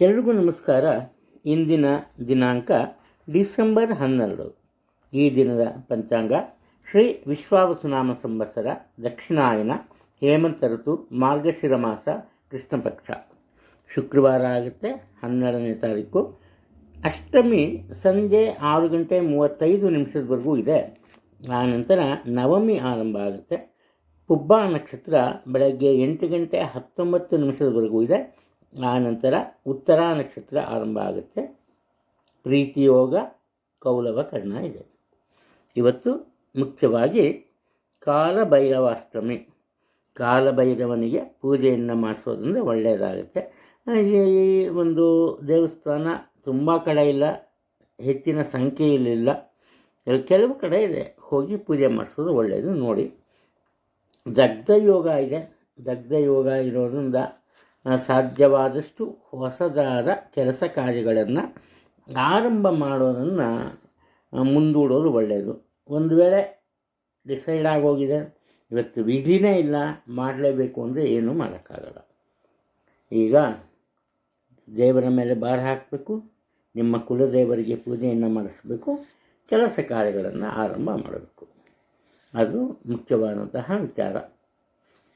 ಎಲ್ರಿಗೂ ನಮಸ್ಕಾರ. ಇಂದಿನ ದಿನಾಂಕ ಡಿಸೆಂಬರ್ ಹನ್ನೆರಡು. ಈ ದಿನದ ಪಂಚಾಂಗ ಶ್ರೀ ವಿಶ್ವಾವಸುನಾಮ ಸಂವತ್ಸರ ದಕ್ಷಿಣಾಯನ ಹೇಮಂತ ಋತು ಮಾರ್ಗಶಿರ ಮಾಸ ಕೃಷ್ಣ ಪಕ್ಷ. ಶುಕ್ರವಾರ ಆಗುತ್ತೆ ಹನ್ನೆರಡನೇ ತಾರೀಕು. ಅಷ್ಟಮಿ ಸಂಜೆ ಆರು ಗಂಟೆ ಮೂವತ್ತೈದು ನಿಮಿಷದವರೆಗೂ ಇದೆ. ಆನಂತರ ನವಮಿ ಆರಂಭ ಆಗುತ್ತೆ. ಪುಬ್ಬ ನಕ್ಷತ್ರ ಬೆಳಗ್ಗೆ ಎಂಟು ಗಂಟೆ ಹತ್ತೊಂಬತ್ತು ನಿಮಿಷದವರೆಗೂ ಇದೆ. ಆನಂತರ ಉತ್ತರ ನಕ್ಷತ್ರ ಆರಂಭ ಆಗುತ್ತೆ. ಪ್ರೀತಿಯೋಗ ಕೌಲವ ಕರ್ಣ ಇದೆ. ಇವತ್ತು ಮುಖ್ಯವಾಗಿ ಕಾಲಭೈರವಾಷ್ಟಮಿ. ಕಾಲಭೈರವನಿಗೆ ಪೂಜೆಯನ್ನು ಮಾಡಿಸೋದ್ರಿಂದ ಒಳ್ಳೆಯದಾಗುತ್ತೆ ಈ ಒಂದು ದೇವಸ್ಥಾನ ತುಂಬ ಕಡೆ ಇಲ್ಲ, ಹೆಚ್ಚಿನ ಸಂಖ್ಯೆಯಲ್ಲಿಲ್ಲ. ಕೆಲವು ಕಡೆ ಇದೆ, ಹೋಗಿ ಪೂಜೆ ಮಾಡಿಸೋದು ಒಳ್ಳೆಯದು ನೋಡಿ ದಗ್ಧ ಯೋಗ ಇದೆ. ದಗ್ಧ ಯೋಗ ಇರೋದ್ರಿಂದ ಸಾಧ್ಯವಾದಷ್ಟು ಹೊಸದಾದ ಕೆಲಸ ಕಾರ್ಯಗಳನ್ನು ಆರಂಭ ಮಾಡೋದನ್ನು ಮುಂದೂಡೋದು ಒಳ್ಳೆಯದು ಒಂದು ವೇಳೆ ಡಿಸೈಡ್ ಆಗೋಗಿದೆ, ಇವತ್ತು ವಿಧಿನೇ ಇಲ್ಲ, ಮಾಡಲೇಬೇಕು ಅಂದರೆ ಏನೂ ಮಾಡೋಕ್ಕಾಗಲ್ಲ. ಈಗ ದೇವರ ಮೇಲೆ ಭಾರ ಹಾಕಬೇಕು, ನಿಮ್ಮ ಕುಲದೇವರಿಗೆ ಪೂಜೆಯನ್ನು ಮಾಡಿಸ್ಬೇಕು, ಕೆಲಸ ಕಾರ್ಯಗಳನ್ನು ಆರಂಭ ಮಾಡಬೇಕು. ಅದು ಮುಖ್ಯವಾದಂತಹ ವಿಚಾರ.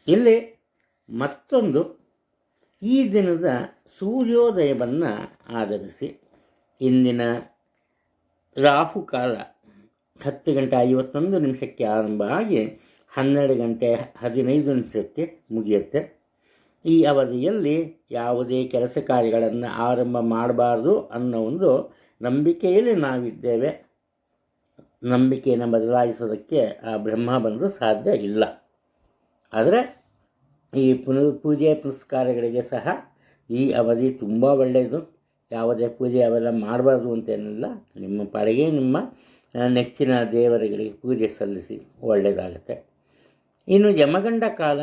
ಇಲ್ಲಿ ಮತ್ತೊಂದು ಈ ದಿನದ ಸೂರ್ಯೋದಯವನ್ನು ಆಧರಿಸಿ ಇಂದಿನ ರಾಹುಕಾಲ ಹತ್ತು ಗಂಟೆ ಐವತ್ತೊಂದು ನಿಮಿಷಕ್ಕೆ ಆರಂಭ ಆಗಿ ಹನ್ನೆರಡು ಗಂಟೆ ಹದಿನೈದು ನಿಮಿಷಕ್ಕೆ ಮುಗಿಯುತ್ತೆ. ಈ ಅವಧಿಯಲ್ಲಿ ಯಾವುದೇ ಕೆಲಸ ಕಾರ್ಯಗಳನ್ನು ಆರಂಭ ಮಾಡಬಾರ್ದು ಅನ್ನೋ ಒಂದು ನಂಬಿಕೆಯಲ್ಲಿ ನಾವಿದ್ದೇವೆ. ನಂಬಿಕೆಯನ್ನು ಬದಲಾಯಿಸೋದಕ್ಕೆ ಆ ಬ್ರಹ್ಮ ಬಂದು ಸಾಧ್ಯ ಇಲ್ಲ. ಆದರೆ ಈ ಪುನರ್, ಪೂಜೆ ಪುನಸ್ಕಾರಗಳಿಗೆ ಸಹ ಈ ಅವಧಿ ತುಂಬ ಒಳ್ಳೆಯದು. ಯಾವುದೇ ಪೂಜೆ ಅವೆಲ್ಲ ಮಾಡಬಾರ್ದು ಅಂತೇನಿಲ್ಲ ನಿಮ್ಮ ಪಾಡಿಗೆ ನಿಮ್ಮ ನೆಚ್ಚಿನ ದೇವರುಗಳಿಗೆ ಪೂಜೆ ಸಲ್ಲಿಸಿ ಒಳ್ಳೆಯದಾಗುತ್ತೆ. ಇನ್ನು ಯಮಗಂಡ ಕಾಲ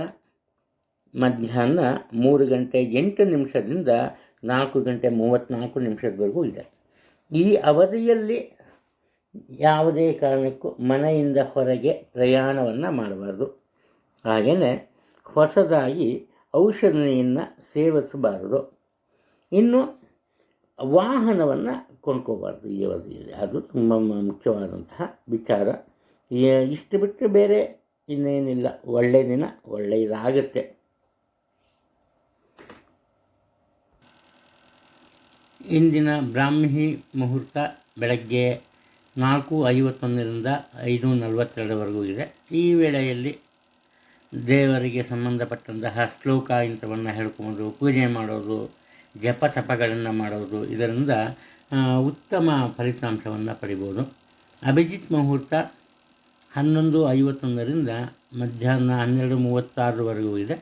ಮಧ್ಯಾಹ್ನ ಮೂರು ಗಂಟೆ ಎಂಟು ನಿಮಿಷದಿಂದ ನಾಲ್ಕು ಗಂಟೆ ಮೂವತ್ತ್ನಾಲ್ಕು ನಿಮಿಷದವರೆಗೂ ಇದೆ. ಈ ಅವಧಿಯಲ್ಲಿ ಯಾವುದೇ ಕಾರಣಕ್ಕೂ ಮನೆಯಿಂದ ಹೊರಗೆ ಪ್ರಯಾಣವನ್ನು ಮಾಡಬಾರ್ದು. ಹಾಗೆಯೇ ಹೊಸದಾಗಿ ಔಷಧಿಯನ್ನು ಸೇವಿಸಬಾರದು. ಇನ್ನು ವಾಹನವನ್ನು ಕೊಂಡ್ಕೋಬಾರ್ದು ಈ ಅವಧಿಯಲ್ಲಿ. ಅದು ತುಂಬ ಮುಖ್ಯವಾದಂತಹ ವಿಚಾರ. ಇಷ್ಟು ಬಿಟ್ಟರೆ ಬೇರೆ ಇನ್ನೇನಿಲ್ಲ. ಒಳ್ಳೆಯ ದಿನ ಒಳ್ಳೆಯದಾಗತ್ತೆ ಇಂದಿನ ಬ್ರಾಹ್ಮಿ ಮುಹೂರ್ತ ಬೆಳಗ್ಗೆ ನಾಲ್ಕು ಐವತ್ತೊಂದರಿಂದ ಐದು ನಲವತ್ತೆರಡವರೆಗೂ ಇದೆ. ಈ ವೇಳೆಯಲ್ಲಿ ದೇವರಿಗೆ ಸಂಬಂಧಪಟ್ಟಂತಹ ಶ್ಲೋಕ ಇಂಥವನ್ನು ಹೇಳ್ಕೊಂಡು ಪೂಜೆ ಮಾಡೋದು ಜಪ ತಪಗಳನ್ನು ಮಾಡೋದು, ಇದರಿಂದ ಉತ್ತಮ ಫಲಿತಾಂಶವನ್ನು ಪಡಿಬೋದು. ಅಭಿಜಿತ್ ಮುಹೂರ್ತ ಹನ್ನೊಂದು ಐವತ್ತೊಂದರಿಂದ ಮಧ್ಯಾಹ್ನ ಹನ್ನೆರಡು ಮೂವತ್ತಾರರವರೆಗೂ ಇದೆ.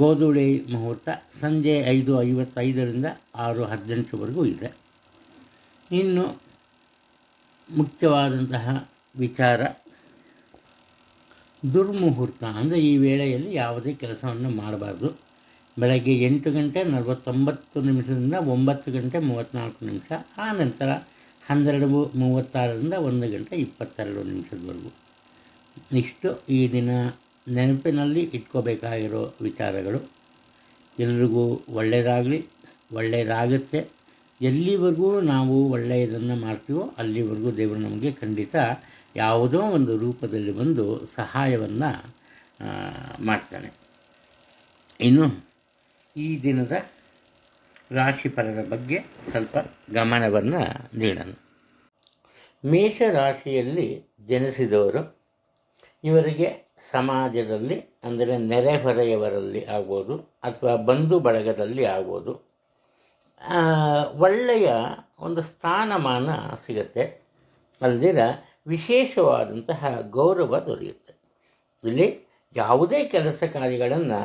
ಗೋಧುಳಿ ಮುಹೂರ್ತ ಸಂಜೆ ಐದು ಐವತ್ತೈದರಿಂದ ಆರು ಹದಿನೆಂಟರವರೆಗೂ ಇದೆ. ಇನ್ನು ಮುಖ್ಯವಾದಂತಹ ವಿಚಾರ ದುರ್ಮುಹೂರ್ತ, ಅಂದರೆ ಈ ವೇಳೆಯಲ್ಲಿ ಯಾವುದೇ ಕೆಲಸವನ್ನು ಮಾಡಬಾರ್ದು. ಬೆಳಗ್ಗೆ ಎಂಟು ಗಂಟೆ ನಲವತ್ತೊಂಬತ್ತು ನಿಮಿಷದಿಂದ ಒಂಬತ್ತು ಗಂಟೆ ಮೂವತ್ತ್ನಾಲ್ಕು ನಿಮಿಷ, ಆ ನಂತರ ಹನ್ನೆರಡು ಮೂವತ್ತಾರರಿಂದ ಒಂದು ಗಂಟೆ ಇಪ್ಪತ್ತೆರಡು ನಿಮಿಷದವರೆಗೂ. ಇಷ್ಟು ಈ ದಿನ ನೆನಪಿನಲ್ಲಿ ಇಟ್ಕೋಬೇಕಾಗಿರೋ ವಿಚಾರಗಳು. ಎಲ್ರಿಗೂ ಒಳ್ಳೆಯದಾಗಲಿ, ಒಳ್ಳೆಯದಾಗುತ್ತೆ. ಎಲ್ಲಿವರೆಗೂ ನಾವು ಒಳ್ಳೆಯದನ್ನು ಮಾಡ್ತೀವೋ ಅಲ್ಲಿವರೆಗೂ ದೇವರು ನಮಗೆ ಖಂಡಿತ ಯಾವುದೋ ಒಂದು ರೂಪದಲ್ಲಿ ಬಂದು ಸಹಾಯವನ್ನು ಮಾಡ್ತಾನೆ. ಇನ್ನು ಈ ದಿನದ ರಾಶಿಫಲದ ಬಗ್ಗೆ ಸ್ವಲ್ಪ ಗಮನವನ್ನು ನೀಡೋಣ. ಮೇಷರಾಶಿಯಲ್ಲಿ ಜನಿಸಿದವರು, ಇವರಿಗೆ ಸಮಾಜದಲ್ಲಿ, ಅಂದರೆ ನೆರೆಹೊರೆಯವರಲ್ಲಿ ಆಗ್ಬೋದು ಅಥವಾ ಬಂಧು ಬಳಗದಲ್ಲಿ ಆಗ್ಬೋದು ಒಳ್ಳೆಯ ಒಂದು ಸ್ಥಾನಮಾನ ಸಿಗುತ್ತೆ. ಅಲ್ದಿರ ವಿಶೇಷವಾದಂತಹ ಗೌರವ ದೊರೆಯುತ್ತೆ. ಇಲ್ಲಿ ಯಾವುದೇ ಕೆಲಸ ಕಾರ್ಯಗಳನ್ನು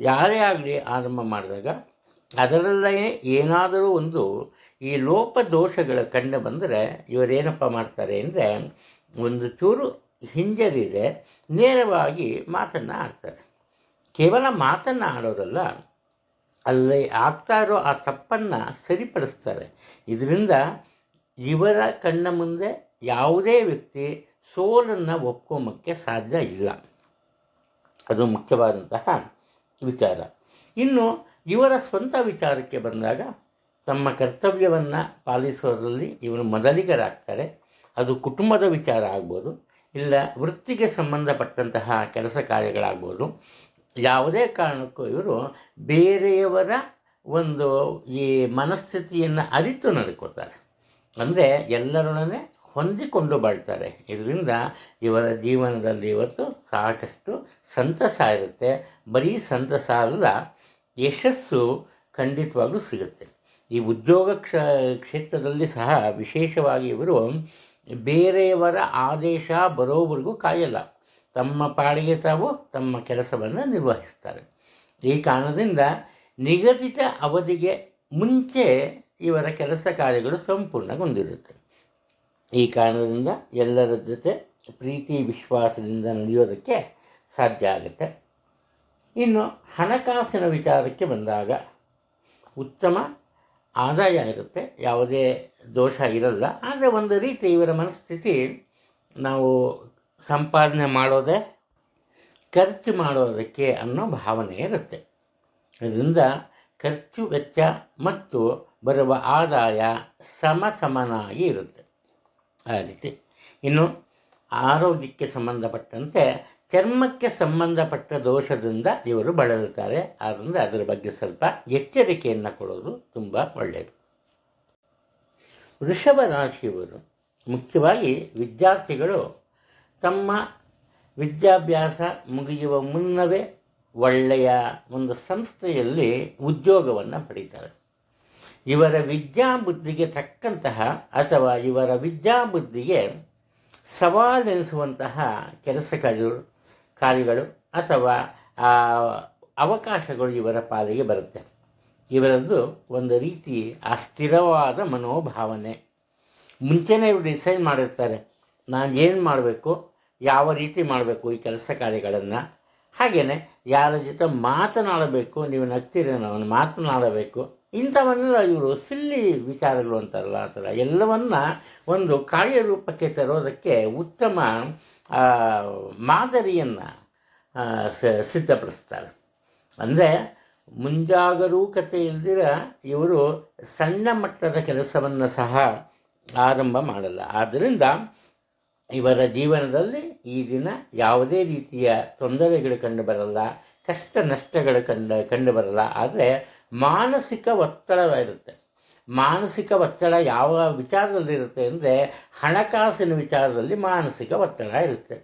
ಯಾರೇ ಆಗಲಿ ಆರಂಭ ಮಾಡಿದಾಗ ಅದರಲ್ಲೇ ಏನಾದರೂ ಒಂದು ಈ ಲೋಪದೋಷಗಳ ಕಂಡು ಬಂದರೆ ಇವರೇನಪ್ಪ ಮಾಡ್ತಾರೆ ಅಂದರೆ ಒಂದು ಚೂರು ಹಿಂಜರಿದೆ, ನೇರವಾಗಿ ಮಾತನ್ನು ಆಡ್ತಾರೆ. ಕೇವಲ ಮಾತನ್ನು ಆಡೋದಲ್ಲ, ಅಲ್ಲಿ ಆಗ್ತಾ ಇರೋ ಆ ತಪ್ಪನ್ನು ಸರಿಪಡಿಸ್ತಾರೆ. ಇದರಿಂದ ಇವರ ಕಣ್ಣ ಮುಂದೆ ಯಾವುದೇ ವ್ಯಕ್ತಿ ಸೋಲನ್ನು ಒಪ್ಕೊಂಬಕ್ಕೆ ಸಾಧ್ಯ ಇಲ್ಲ. ಅದು ಮುಖ್ಯವಾದಂತಹ ವಿಚಾರ. ಇನ್ನು ಇವರ ಸ್ವಂತ ವಿಚಾರಕ್ಕೆ ಬಂದಾಗ ತಮ್ಮ ಕರ್ತವ್ಯವನ್ನು ಪಾಲಿಸೋದ್ರಲ್ಲಿ ಇವರು ಮೊದಲಿಗರಾಗ್ತಾರೆ. ಅದು ಕುಟುಂಬದ ವಿಚಾರ ಆಗ್ಬೋದು, ಇಲ್ಲ ವೃತ್ತಿಗೆ ಸಂಬಂಧಪಟ್ಟಂತಹ ಕೆಲಸ ಕಾರ್ಯಗಳಾಗ್ಬೋದು. ಯಾವುದೇ ಕಾರಣಕ್ಕೂ ಇವರು ಬೇರೆಯವರ ಒಂದು ಈ ಮನಸ್ಥಿತಿಯನ್ನು ಅರಿತು ನಡ್ಕೋತಾರೆ. ಅಂದರೆ ಎಲ್ಲರೊಡನೆ ಹೊಂದಿಕೊಂಡು ಬಾಳ್ತಾರೆ. ಇದರಿಂದ ಇವರ ಜೀವನದಲ್ಲಿ ಇವತ್ತು ಸಾಕಷ್ಟು ಸಂತಸ ಇರುತ್ತೆ. ಬರೀ ಸಂತಸ ಅಲ್ಲ, ಯಶಸ್ಸು ಖಂಡಿತವಾಗ್ಲೂ ಸಿಗುತ್ತೆ. ಈ ಉದ್ಯೋಗ ಕ್ಷ, ಕ್ಷೇತ್ರದಲ್ಲಿ ಸಹ ವಿಶೇಷವಾಗಿ ಇವರು ಬೇರೆಯವರ ಆದೇಶ ಬರೋವರೆಗೂ ಕಾಯಲ್ಲ. ತಮ್ಮ ಪಾಡಿಗೆ ತಾವು ತಮ್ಮ ಕೆಲಸವನ್ನು ನಿರ್ವಹಿಸ್ತಾರೆ. ಈ ಕಾರಣದಿಂದ ನಿಗದಿತ ಅವಧಿಗೆ ಮುಂಚೆ ಇವರ ಕೆಲಸ ಕಾರ್ಯಗಳು ಸಂಪೂರ್ಣಗೊಂಡಿರುತ್ತೆ. ಈ ಕಾರಣದಿಂದ ಎಲ್ಲರ ಜೊತೆ ಪ್ರೀತಿ, ವಿಶ್ವಾಸದಿಂದ ನಡೆಯೋದಕ್ಕೆ ಸಾಧ್ಯ ಆಗುತ್ತೆ. ಇನ್ನು ಹಣಕಾಸಿನ ವಿಚಾರಕ್ಕೆ ಬಂದಾಗ ಉತ್ತಮ ಆದಾಯ ಇರುತ್ತೆ. ಯಾವುದೇ ದೋಷ ಇರಲ್ಲ. ಆದರೆ ಒಂದು ರೀತಿ ಇವರ ಮನಸ್ಥಿತಿ ನಾವು ಸಂಪಾದನೆ ಮಾಡೋದೇ, ಖರ್ಚು ಮಾಡೋದಕ್ಕೆ ಅನ್ನೋ ಭಾವನೆ ಇರುತ್ತೆ. ಇದರಿಂದ ಖರ್ಚು ವೆಚ್ಚ ಮತ್ತು ಬರುವ ಆದಾಯ ಸಮ ಸಮನಾಗಿ ಇರುತ್ತೆ. ಆ ರೀತಿ ಇನ್ನು ಆರೋಗ್ಯಕ್ಕೆ ಸಂಬಂಧಪಟ್ಟಂತೆ ಚರ್ಮಕ್ಕೆ ಸಂಬಂಧಪಟ್ಟ ದೋಷದಿಂದ ಇವರು ಬಳಲುತ್ತಾರೆ. ಆದ್ದರಿಂದ ಅದರ ಬಗ್ಗೆ ಸ್ವಲ್ಪ ಎಚ್ಚರಿಕೆಯನ್ನು ಕೊಡೋದು ತುಂಬ ಒಳ್ಳೆಯದು ವೃಷಭ ರಾಶಿಯವರು ಮುಖ್ಯವಾಗಿ ವಿದ್ಯಾರ್ಥಿಗಳು ತಮ್ಮ ವಿದ್ಯಾಭ್ಯಾಸ ಮುಗಿಯುವ ಮುನ್ನವೇ ಒಳ್ಳೆಯ ಒಂದು ಸಂಸ್ಥೆಯಲ್ಲಿ ಉದ್ಯೋಗವನ್ನು ಪಡೀತಾರೆ. ಇವರ ವಿದ್ಯಾಬುದ್ಧಿಗೆ ತಕ್ಕಂತಹ ಅಥವಾ ಇವರ ವಿದ್ಯಾಬುದ್ಧಿಗೆ ಸವಾಲೆನಿಸುವಂತಹ ಕೆಲಸ ಕಾರ್ಯಗಳು ಕಾರ್ಯಗಳು ಅಥವಾ ಅವಕಾಶಗಳು ಇವರ ಪಾಲಿಗೆ ಬರುತ್ತೆ. ಇವರದ್ದು ಒಂದು ರೀತಿ ಅಸ್ಥಿರವಾದ ಮನೋಭಾವನೆ. ಮುಂಚೆನೇ ಇವರು ಡಿಸೈಡ್ ಮಾಡಿರ್ತಾರೆ, ನಾನು ಏನು ಮಾಡಬೇಕು, ಯಾವ ರೀತಿ ಮಾಡಬೇಕು ಈ ಕೆಲಸ ಕಾರ್ಯಗಳನ್ನು. ಹಾಗೆಯೇ ಯಾರ ಜೊತೆ ಮಾತನಾಡಬೇಕು, ನೀವು ನಗ್ತೀರ ಅವನು ಮಾತನಾಡಬೇಕು. ಇಂಥವನ್ನೆಲ್ಲ ಇವರು ಸಿಲ್ಲಿ ವಿಚಾರಗಳು ಅಂತಾರಲ್ಲ ಆ ಥರ. ಎಲ್ಲವನ್ನ ಒಂದು ಕಾರ್ಯರೂಪಕ್ಕೆ ತರೋದಕ್ಕೆ ಉತ್ತಮ ಮಾದರಿಯನ್ನು ಸಿದ್ಧಪಡಿಸ್ತಾರೆ. ಅಂದರೆ ಮುಂಜಾಗರೂಕತೆ ಇಲ್ದಿರ ಇವರು ಸಣ್ಣ ಮಟ್ಟದ ಕೆಲಸವನ್ನು ಸಹ ಆರಂಭ ಮಾಡಲ್ಲ. ಆದ್ದರಿಂದ ಇವರ ಜೀವನದಲ್ಲಿ ಈ ದಿನ ಯಾವುದೇ ರೀತಿಯ ತೊಂದರೆಗಳು ಕಂಡು ಬರಲ್ಲ. ಕಷ್ಟ ನಷ್ಟಗಳು ಕಂಡು ಕಂಡು ಬರಲ್ಲ. ಆದರೆ ಮಾನಸಿಕ ಒತ್ತಡವಿರುತ್ತೆ. ಮಾನಸಿಕ ಒತ್ತಡ ಯಾವ ವಿಚಾರದಲ್ಲಿ ಇರುತ್ತೆ ಅಂದರೆ ಹಣಕಾಸಿನ ವಿಚಾರದಲ್ಲಿ ಮಾನಸಿಕ ಒತ್ತಡ ಇರುತ್ತೆ.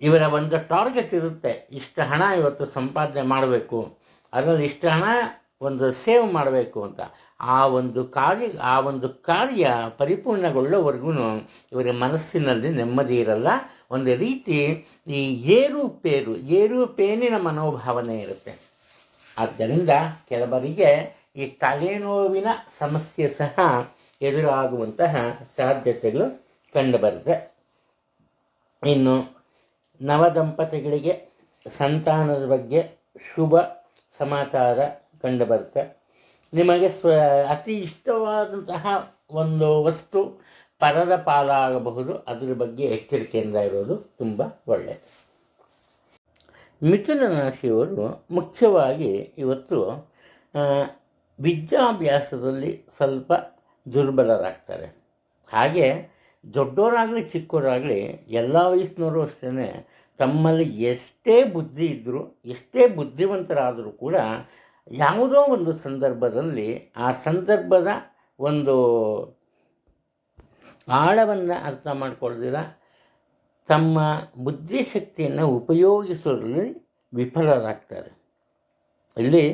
ಇವರ ಒಂದು ಟಾರ್ಗೆಟ್ ಇರುತ್ತೆ, ಇಷ್ಟು ಹಣ ಇವತ್ತು ಸಂಪಾದನೆ ಮಾಡಬೇಕು. ಅದರಲ್ಲಿ ಇಷ್ಟು ಹಣ ಒಂದು ಸೇವ್ ಮಾಡಬೇಕು ಅಂತ. ಆ ಒಂದು ಕಾರ್ಯ, ಆ ಒಂದು ಕಾರ್ಯ ಪರಿಪೂರ್ಣಗೊಳ್ಳೋವರೆಗೂ ಇವರ ಮನಸ್ಸಿನಲ್ಲಿ ನೆಮ್ಮದಿ ಇರಲ್ಲ. ಒಂದು ರೀತಿ ಈ ಏರುಪೇರು ಏರುಪೇನಿನ ಮನೋಭಾವನೆ ಇರುತ್ತೆ. ಆದ್ದರಿಂದ ಕೆಲವರಿಗೆ ಈ ತಲೆನೋವಿನ ಸಮಸ್ಯೆ ಸಹ ಎದುರಾಗುವಂತಹ ಸಾಧ್ಯತೆಗಳು ಕಂಡುಬರುತ್ತೆ. ಇನ್ನು ನವದಂಪತಿಗಳಿಗೆ ಸಂತಾನದ ಬಗ್ಗೆ ಶುಭ ಸಮಾಚಾರ ಕಂಡುಬರುತ್ತೆ. ನಿಮಗೆ ಸ್ವ ಅತಿ ಇಷ್ಟವಾದಂತಹ ಒಂದು ವಸ್ತು ಪರದ ಪಾಲಾಗಬಹುದು. ಅದರ ಬಗ್ಗೆ ಎಚ್ಚರಿಕೆಯಿಂದ ಇರೋದು ತುಂಬ ಒಳ್ಳೆಯದು ಮಿಥುನ ರಾಶಿಯವರು ಮುಖ್ಯವಾಗಿ ಇವತ್ತು ವಿದ್ಯಾಭ್ಯಾಸದಲ್ಲಿ ಸ್ವಲ್ಪ ದುರ್ಬಲರಾಗ್ತಾರೆ. ಹಾಗೆ ದೊಡ್ಡವರಾಗಲಿ ಚಿಕ್ಕವರಾಗಲಿ ಎಲ್ಲ ವಯಸ್ಸಿನವರು ಅಷ್ಟೇ ತಮ್ಮಲ್ಲಿ ಎಷ್ಟೇ ಬುದ್ಧಿ ಇದ್ದರೂ ಎಷ್ಟೇ ಬುದ್ಧಿವಂತರಾದರೂ ಕೂಡ ಯಾವುದೋ ಒಂದು ಸಂದರ್ಭದಲ್ಲಿ ಆ ಸಂದರ್ಭದ ಒಂದು ಆಳವನ್ನು ಅರ್ಥ ಮಾಡಿಕೊಳ್ಳದಿರ, ತಮ್ಮ ಬುದ್ಧಿಶಕ್ತಿಯನ್ನು ಉಪಯೋಗಿಸೋದ್ರಲ್ಲಿ ವಿಫಲರಾಗ್ತಾರೆ. ಇಲ್ಲಿ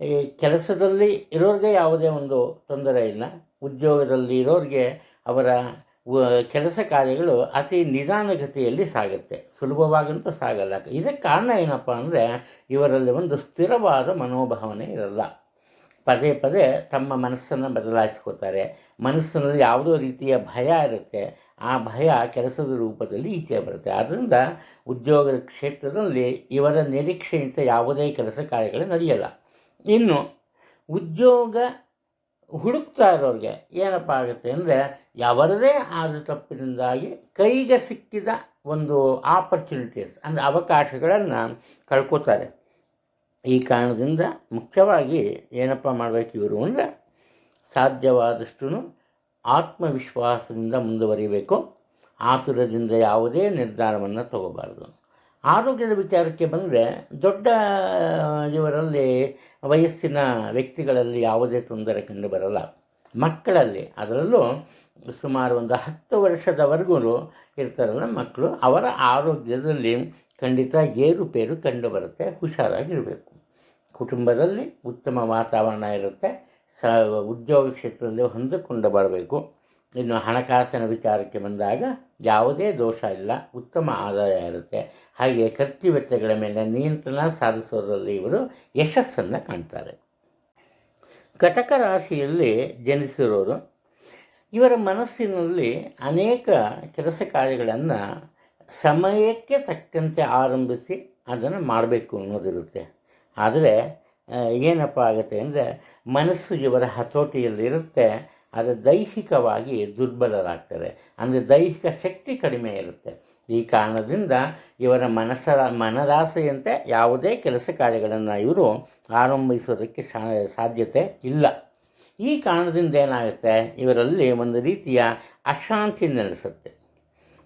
ಈ ಕೆಲಸದಲ್ಲಿ ಇರೋರಿಗೆ ಯಾವುದೇ ಒಂದು ತೊಂದರೆ ಇಲ್ಲ, ಉದ್ಯೋಗದಲ್ಲಿ ಇರೋರಿಗೆ ಅವರ ಕೆಲಸ ಕಾರ್ಯಗಳು ಅತಿ ನಿಧಾನಗತಿಯಲ್ಲಿ ಸಾಗುತ್ತೆ. ಸುಲಭವಾಗಂತೂ ಸಾಗಲ್ಲ. ಇದಕ್ಕೆ ಕಾರಣ ಏನಪ್ಪ ಅಂದರೆ, ಇವರಲ್ಲಿ ಒಂದು ಸ್ಥಿರವಾದ ಮನೋಭಾವನೆ ಇರಲ್ಲ. ಪದೇ ಪದೇ ತಮ್ಮ ಮನಸ್ಸನ್ನು ಬದಲಾಯಿಸ್ಕೋತಾರೆ. ಮನಸ್ಸಿನಲ್ಲಿ ಯಾವುದೋ ರೀತಿಯ ಭಯ ಇರುತ್ತೆ. ಆ ಭಯ ಕೆಲಸದ ರೂಪದಲ್ಲಿ ಈಚೆ ಬರುತ್ತೆ. ಆದ್ದರಿಂದ ಉದ್ಯೋಗದ ಕ್ಷೇತ್ರದಲ್ಲಿ ಇವರ ನಿರೀಕ್ಷೆಯಿಂದ ಯಾವುದೇ ಕೆಲಸ ಕಾರ್ಯಗಳು ನಡೆಯಲ್ಲ. ಇನ್ನು ಉದ್ಯೋಗ ಹುಡುಕ್ತಾ ಇರೋರಿಗೆ ಏನಪ್ಪ ಆಗುತ್ತೆ ಅಂದರೆ ಅವರದೇ ಆದ ತಪ್ಪಿನಿಂದಾಗಿ ಕೈಗೆ ಸಿಕ್ಕಿದ ಒಂದು ಆಪರ್ಚುನಿಟೀಸ್ ಅಂದರೆ ಅವಕಾಶಗಳನ್ನು ಕಳ್ಕೊತಾರೆ. ಈ ಕಾರಣದಿಂದ ಮುಖ್ಯವಾಗಿ ಏನಪ್ಪ ಮಾಡಬೇಕು ಇವರು ಅಂದರೆ ಸಾಧ್ಯವಾದಷ್ಟು ಆತ್ಮವಿಶ್ವಾಸದಿಂದ ಮುಂದುವರಿಬೇಕು. ಆತುರದಿಂದ ಯಾವುದೇ ನಿರ್ಧಾರವನ್ನು ತಗೋಬಾರ್ದು. ಆರೋಗ್ಯದ ವಿಚಾರಕ್ಕೆ ಬಂದರೆ ದೊಡ್ಡ ಇವರಲ್ಲಿ ವಯಸ್ಸಿನ ವ್ಯಕ್ತಿಗಳಲ್ಲಿ ಯಾವುದೇ ತೊಂದರೆ ಕಂಡು ಬರಲ್ಲ. ಮಕ್ಕಳಲ್ಲಿ ಅದರಲ್ಲೂ ಸುಮಾರು ಒಂದು ಹತ್ತು ವರ್ಷದವರೆಗೂ ಇರ್ತಾರಲ್ಲ ಮಕ್ಕಳು, ಅವರ ಆರೋಗ್ಯದಲ್ಲಿ ಖಂಡಿತ ಏರುಪೇರು ಕಂಡು ಬರುತ್ತೆ, ಹುಷಾರಾಗಿರಬೇಕು. ಕುಟುಂಬದಲ್ಲಿ ಉತ್ತಮ ವಾತಾವರಣ ಇರುತ್ತೆ, ಸ, ಉದ್ಯೋಗ ಕ್ಷೇತ್ರದಲ್ಲಿ ಹೊಂದಿಕೊಂಡು ಬರಬೇಕು. ಇನ್ನು ಹಣಕಾಸಿನ ವಿಚಾರಕ್ಕೆ ಬಂದಾಗ ಯಾವುದೇ ದೋಷ ಇಲ್ಲ, ಉತ್ತಮ ಆದಾಯ ಇರುತ್ತೆ. ಹಾಗೆ ಖರ್ಚು ವೆಚ್ಚಗಳ ಮೇಲೆ ನಿಯಂತ್ರಣ ಸಾಧಿಸೋದರಲ್ಲಿ ಇವರು ಯಶಸ್ಸನ್ನು ಕಾಣ್ತಾರೆ. ಕಟಕ ರಾಶಿಯಲ್ಲಿ ಜನಿಸಿರೋರು, ಇವರ ಮನಸ್ಸಿನಲ್ಲಿ ಅನೇಕ ಕೆಲಸ ಕಾರ್ಯಗಳನ್ನು ಸಮಯಕ್ಕೆ ತಕ್ಕಂತೆ ಆರಂಭಿಸಿ ಅದನ್ನು ಮಾಡಬೇಕು ಅನ್ನೋದಿರುತ್ತೆ. ಆದರೆ ಏನಪ್ಪ ಆಗುತ್ತೆ ಅಂದರೆ ಮನಸ್ಸು ಇವರ ಹತೋಟಿಯಲ್ಲಿರುತ್ತೆ ಆದರೆ ದೈಹಿಕವಾಗಿ ದುರ್ಬಲರಾಗ್ತಾರೆ. ಅಂದರೆ ದೈಹಿಕ ಶಕ್ತಿ ಕಡಿಮೆ ಇರುತ್ತೆ. ಈ ಕಾರಣದಿಂದ ಇವರ ಮನಸ್ಸರ ಮನದಾಸೆಯಂತೆ ಯಾವುದೇ ಕೆಲಸ ಕಾರ್ಯಗಳನ್ನು ಇವರು ಆರಂಭಿಸೋದಕ್ಕೆ ಸಾಧ್ಯತೆ ಇಲ್ಲ. ಈ ಕಾರಣದಿಂದ ಏನಾಗುತ್ತೆ? ಇವರಲ್ಲಿ ಒಂದು ರೀತಿಯ ಅಶಾಂತಿ ನೆಲೆಸುತ್ತೆ.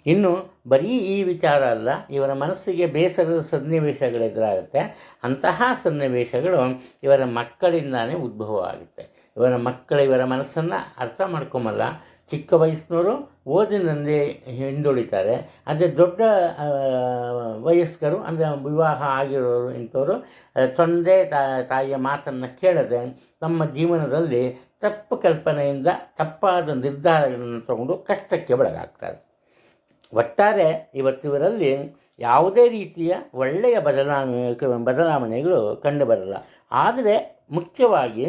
ಇನ್ನು ಬರೀ ಈ ವಿಚಾರ ಅಲ್ಲ, ಇವರ ಮನಸ್ಸಿಗೆ ಬೇಸರದ ಸನ್ನಿವೇಶಗಳು ಎದುರಾಗುತ್ತೆ ಅಂತಹ ಸನ್ನಿವೇಶಗಳು ಇವರ ಮಕ್ಕಳಿಂದಾನೇ ಉದ್ಭವ ಆಗುತ್ತೆ ಇವರ ಮಕ್ಕಳ ಇವರ ಮನಸ್ಸನ್ನು ಅರ್ಥ ಮಾಡ್ಕೊಂಬಲ್ಲ. ಚಿಕ್ಕ ವಯಸ್ಸಿನವರು ಓದಿನಲ್ಲಿ ಹಿಂದುಳಿತಾರೆ. ಅದೇ ದೊಡ್ಡ ವಯಸ್ಕರು, ಅಂದರೆ ವಿವಾಹ ಆಗಿರೋರು ಇಂಥವರು ತಂದೆ ತಾಯಿಯ ಮಾತನ್ನು ಕೇಳದೆ ತಮ್ಮ ಜೀವನದಲ್ಲಿ ತಪ್ಪು ಕಲ್ಪನೆಯಿಂದ ತಪ್ಪಾದ ನಿರ್ಧಾರಗಳನ್ನು ತಗೊಂಡು ಕಷ್ಟಕ್ಕೆ ಒಳಗಾಗ್ತಾರೆ. ಒಟ್ಟಾರೆ ಇವತ್ತಿವರಲ್ಲಿ ಯಾವುದೇ ರೀತಿಯ ಒಳ್ಳೆಯ ಬದಲಾವಣೆ, ಬದಲಾವಣೆಗಳು ಕಂಡುಬರಲ್ಲ ಆದರೆ ಮುಖ್ಯವಾಗಿ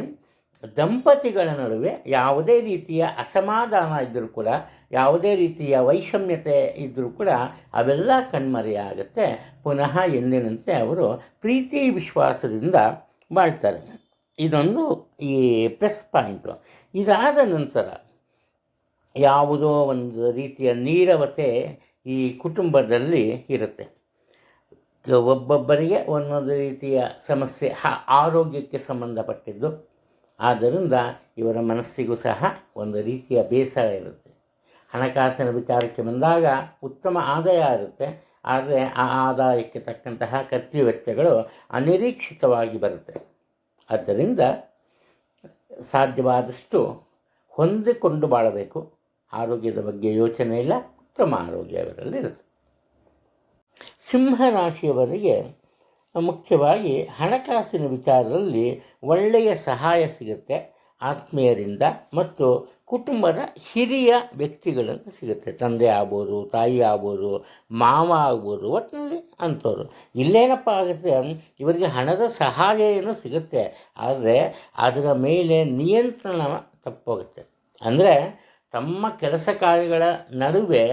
ದಂಪತಿಗಳ ನಡುವೆ ಯಾವುದೇ ರೀತಿಯ ಅಸಮಾಧಾನ ಇದ್ದರೂ ಕೂಡ, ಯಾವುದೇ ರೀತಿಯ ವೈಷಮ್ಯತೆ ಇದ್ದರೂ ಕೂಡ ಅವೆಲ್ಲ ಕಣ್ಮರೆಯಾಗುತ್ತೆ. ಪುನಃ ಎಂದಿನಂತೆ ಅವರು ಪ್ರೀತಿ ವಿಶ್ವಾಸದಿಂದ ಬಾಳ್ತಾರೆ. ಇದೊಂದು ಈ ಪ್ಲಸ್ ಪಾಯಿಂಟು. ಇದಾದ ನಂತರ ಯಾವುದೋ ಒಂದು ರೀತಿಯ ನೀರವತೆ ಈ ಕುಟುಂಬದಲ್ಲಿ ಇರುತ್ತೆ. ಒಬ್ಬೊಬ್ಬರಿಗೆ ಒಂದೊಂದು ರೀತಿಯ ಸಮಸ್ಯೆ ಆರೋಗ್ಯಕ್ಕೆ ಸಂಬಂಧಪಟ್ಟಿದ್ದು ಆದ್ದರಿಂದ ಇವರ ಮನಸ್ಸಿಗೂ ಸಹ ಒಂದು ರೀತಿಯ ಬೇಸರ ಇರುತ್ತೆ. ಹಣಕಾಸಿನ ವಿಚಾರಕ್ಕೆ ಬಂದಾಗ ಉತ್ತಮ ಆದಾಯ ಇರುತ್ತೆ. ಆದರೆ ಆ ಆದಾಯಕ್ಕೆ ತಕ್ಕಂತಹ ಖರ್ಚು ವೆಚ್ಚಗಳು ಅನಿರೀಕ್ಷಿತವಾಗಿ ಬರುತ್ತೆ. ಆದ್ದರಿಂದ ಸಾಧ್ಯವಾದಷ್ಟು ಹೊಂದಿಕೊಂಡು ಬಾಳಬೇಕು. ಆರೋಗ್ಯದ ಬಗ್ಗೆ ಯೋಚನೆ ಇಲ್ಲ. ಉತ್ತಮ ಆರೋಗ್ಯ ಇವರಲ್ಲಿ ಇರುತ್ತೆ ಸಿಂಹರಾಶಿಯವರಿಗೆ ಮುಖ್ಯವಾಗಿ ಹಣಕಾಸಿನ ವಿಚಾರದಲ್ಲಿ ಒಳ್ಳೆಯ ಸಹಾಯ ಸಿಗುತ್ತೆ, ಆತ್ಮೀಯರಿಂದ ಮತ್ತು ಕುಟುಂಬದ ಹಿರಿಯ ವ್ಯಕ್ತಿಗಳಿಂದ ಸಿಗುತ್ತೆ. ತಂದೆ ಆಗ್ಬೋದು, ತಾಯಿ ಆಗ್ಬೋದು, ಮಾವ ಆಗ್ಬೋದು ಒಟ್ಟಿನಲ್ಲಿ ಅಂಥವ್ರು. ಇಲ್ಲೇನಪ್ಪ ಆಗುತ್ತೆ, ಇವರಿಗೆ ಹಣದ ಸಹಾಯ ಏನು ಸಿಗುತ್ತೆ, ಆದರೆ ಅದರ ಮೇಲೆ ನಿಯಂತ್ರಣ ತಪ್ಪೋಗುತ್ತೆ. ಅಂದರೆ ತಮ್ಮ ಕೆಲಸ ಕಾರ್ಯಗಳ ನಡುವೆ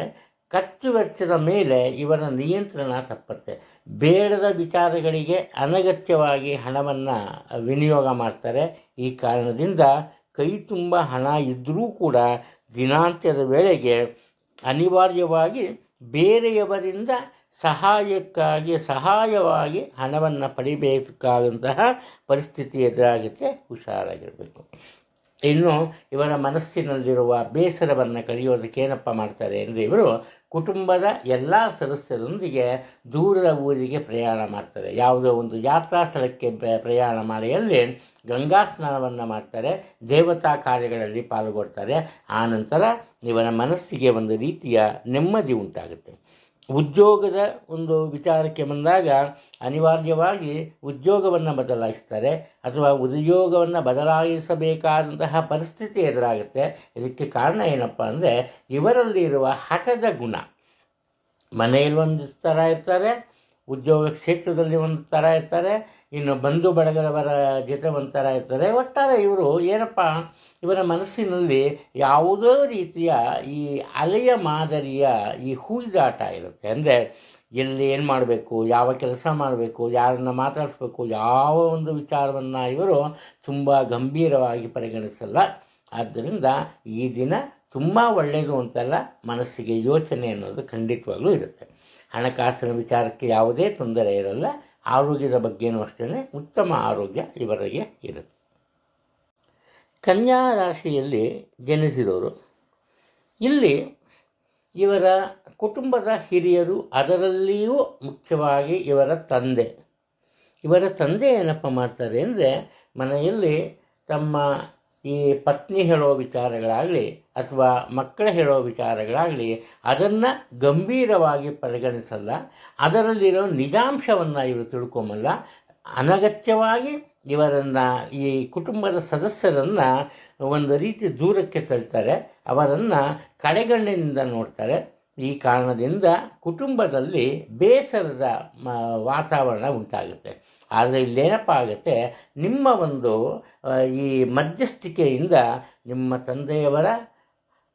ಖರ್ಚು ವೆಚ್ಚದ ಮೇಲೆ ಇವರ ನಿಯಂತ್ರಣ ತಪ್ಪತ್ತೆ. ಬೇಡದ ವಿಚಾರಗಳಿಗೆ ಅನಗತ್ಯವಾಗಿ ಹಣವನ್ನು ವಿನಿಯೋಗ ಮಾಡ್ತಾರೆ. ಈ ಕಾರಣದಿಂದ ಕೈ ತುಂಬ ಹಣ ಇದ್ದರೂ ಕೂಡ ದಿನಾಂತ್ಯದ ವೇಳೆಗೆ ಅನಿವಾರ್ಯವಾಗಿ ಬೇರೆಯವರಿಂದ ಸಹಾಯಕ್ಕಾಗಿ, ಸಹಾಯವಾಗಿ ಹಣವನ್ನು ಪಡಿಬೇಕಾದಂತಹ ಪರಿಸ್ಥಿತಿ ಎದುರಾಗುತ್ತೆ, ಹುಷಾರಾಗಿರಬೇಕು. ಇನ್ನು ಇವರ ಮನಸ್ಸಿನಲ್ಲಿರುವ ಬೇಸರವನ್ನು ಕಳೆಯೋದಕ್ಕೆ ಏನಪ್ಪ ಮಾಡ್ತಾರೆ ಅಂದರೆ ಇವರು ಕುಟುಂಬದ ಎಲ್ಲ ಸದಸ್ಯರೊಂದಿಗೆ ದೂರದ ಊರಿಗೆ ಪ್ರಯಾಣ ಮಾಡ್ತಾರೆ. ಯಾವುದೋ ಒಂದು ಯಾತ್ರಾ ಸ್ಥಳಕ್ಕೆ ಪ್ರ- ಪ್ರಯಾಣ ಮಾಡಿಯಲ್ಲಿ ಗಂಗಾ ಸ್ನಾನವನ್ನು ಮಾಡ್ತಾರೆ, ದೇವತಾ ಕಾರ್ಯಗಳಲ್ಲಿ ಪಾಲ್ಗೊಳ್ತಾರೆ. ಆನಂತರ ಇವರ ಮನಸ್ಸಿಗೆ ಒಂದು ರೀತಿಯ ನೆಮ್ಮದಿ ಉಂಟಾಗುತ್ತೆ. ಉದ್ಯೋಗದ ಒಂದು ವಿಚಾರಕ್ಕೆ ಬಂದಾಗ ಅನಿವಾರ್ಯವಾಗಿ ಉದ್ಯೋಗವನ್ನು ಬದಲಾಯಿಸ್ತಾರೆ ಅಥವಾ ಉದ್ಯೋಗವನ್ನು ಬದಲಾಯಿಸಬೇಕಾದಂತಹ ಪರಿಸ್ಥಿತಿ ಎದುರಾಗುತ್ತೆ. ಇದಕ್ಕೆ ಕಾರಣ ಏನಪ್ಪ ಅಂದರೆ ಇವರಲ್ಲಿರುವ ಹಠದ ಗುಣ. ಮನೆಯಲ್ಲಿ ಒಂದು ಥರ ಇರ್ತಾರೆ ಉದ್ಯೋಗ ಕ್ಷೇತ್ರದಲ್ಲಿ ಒಂದು ಥರ ಇರ್ತಾರೆ, ಇನ್ನು ಬಂಧು ಬಳಗದವರ ಜೊತೆ ಒಂದು ಥರ ಇರ್ತಾರೆ. ಒಟ್ಟಾರೆ ಇವರು ಏನಪ್ಪ, ಇವರ ಮನಸ್ಸಿನಲ್ಲಿ ಯಾವುದೋ ರೀತಿಯ ಈ ಅಲೆಯ ಮಾದರಿಯ ಈ ಹೂಜಾಟ ಇರುತ್ತೆ. ಅಂದರೆ ಎಲ್ಲಿ ಏನು ಮಾಡಬೇಕು, ಯಾವ ಕೆಲಸ ಮಾಡಬೇಕು, ಯಾರನ್ನ ಮಾತಾಡಿಸ್ಬೇಕು, ಯಾವ ಒಂದು ವಿಚಾರವನ್ನು ಇವರು ತುಂಬ ಗಂಭೀರವಾಗಿ ಪರಿಗಣಿಸಲ್ಲ. ಆದ್ದರಿಂದ ಈ ದಿನ ತುಂಬ ಒಳ್ಳೆಯದು ಅಂತಲ್ಲ ಮನಸ್ಸಿಗೆ ಯೋಚನೆ ಅನ್ನೋದು ಖಂಡಿತವಾಗಲೂ ಇರುತ್ತೆ. ಹಣಕಾಸಿನ ವಿಚಾರಕ್ಕೆ ಯಾವುದೇ ತೊಂದರೆ ಇರಲ್ಲ. ಆರೋಗ್ಯದ ಬಗ್ಗೆಯೂ ಅಷ್ಟೇ ಉತ್ತಮ ಆರೋಗ್ಯ ಇವರಿಗೆ ಇರುತ್ತೆ. ಕನ್ಯಾ ರಾಶಿಯಲ್ಲಿ ಜನಿಸಿರೋರು ಇಲ್ಲಿ ಇವರ ಕುಟುಂಬದ ಹಿರಿಯರು ಅದರಲ್ಲಿಯೂ ಮುಖ್ಯವಾಗಿ ಇವರ ತಂದೆ. ಇವರ ತಂದೆ ಏನಪ್ಪ ಮಾಡ್ತಾರೆ ಅಂದರೆ ಮನೆಯಲ್ಲಿ ತಮ್ಮ ಈ ಪತ್ನಿ ಹೇಳೋ ವಿಚಾರಗಳಾಗಲಿ ಅಥವಾ ಮಕ್ಕಳು ಹೇಳೋ ವಿಚಾರಗಳಾಗಲಿ, ಅದನ್ನು ಗಂಭೀರವಾಗಿ ಪರಿಗಣಿಸಲ್ಲ. ಅದರಲ್ಲಿರೋ ನಿಜಾಂಶವನ್ನು ಇವರು ತಿಳ್ಕೊಂಬಲ್ಲ. ಅನಗತ್ಯವಾಗಿ ಇವರನ್ನು, ಈ ಕುಟುಂಬದ ಸದಸ್ಯರನ್ನು ಒಂದು ರೀತಿ ದೂರಕ್ಕೆ ತಳ್ತಾರೆ. ಅವರನ್ನು ಕಡೆಗಣ್ಣಿನಿಂದ ನೋಡ್ತಾರೆ. ಈ ಕಾರಣದಿಂದ ಕುಟುಂಬದಲ್ಲಿ ಬೇಸರದ ವಾತಾವರಣ ಉಂಟಾಗುತ್ತೆ. ಆದರೆ ಇಲ್ಲೇನಪ್ಪ ಆಗುತ್ತೆ, ನಿಮ್ಮ ಒಂದು ಈ ಮಧ್ಯಸ್ಥಿಕೆಯಿಂದ ನಿಮ್ಮ ತಂದೆಯವರ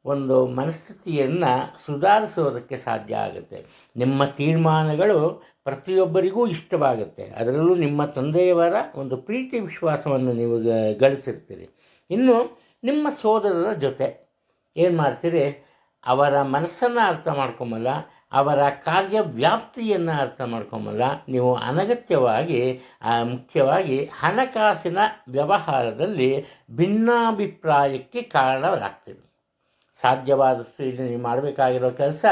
ಒಂದು ಮನಸ್ಥಿತಿಯನ್ನು ಸುಧಾರಿಸೋದಕ್ಕೆ ಸಾಧ್ಯ ಆಗುತ್ತೆ. ನಿಮ್ಮ ತೀರ್ಮಾನಗಳು ಪ್ರತಿಯೊಬ್ಬರಿಗೂ ಇಷ್ಟವಾಗುತ್ತೆ. ಅದರಲ್ಲೂ ನಿಮ್ಮ ತಂದೆಯವರ ಒಂದು ಪ್ರೀತಿ ವಿಶ್ವಾಸವನ್ನು ನೀವು ಗಳಿಸಿರ್ತೀರಿ. ಇನ್ನು ನಿಮ್ಮ ಸೋದರರ ಜೊತೆ ಏನು ಮಾಡ್ತೀರಿ? ಅವರ ಮನಸ್ಸನ್ನು ಅರ್ಥ ಮಾಡ್ಕೊಂಬಲ್ಲ, ಅವರ ಕಾರ್ಯವ್ಯಾಪ್ತಿಯನ್ನು ಅರ್ಥ ಮಾಡ್ಕೊಂಬಲ್ಲ, ನೀವು ಅನಗತ್ಯವಾಗಿ ಮುಖ್ಯವಾಗಿ ಹಣಕಾಸಿನ ವ್ಯವಹಾರದಲ್ಲಿ ಭಿನ್ನಾಭಿಪ್ರಾಯಕ್ಕೆ ಕಾರಣರಾಗ್ತೀರಿ. ಸಾಧ್ಯವಾದಷ್ಟು ಇಲ್ಲಿ ನೀವು ಮಾಡಬೇಕಾಗಿರೋ ಕೆಲಸ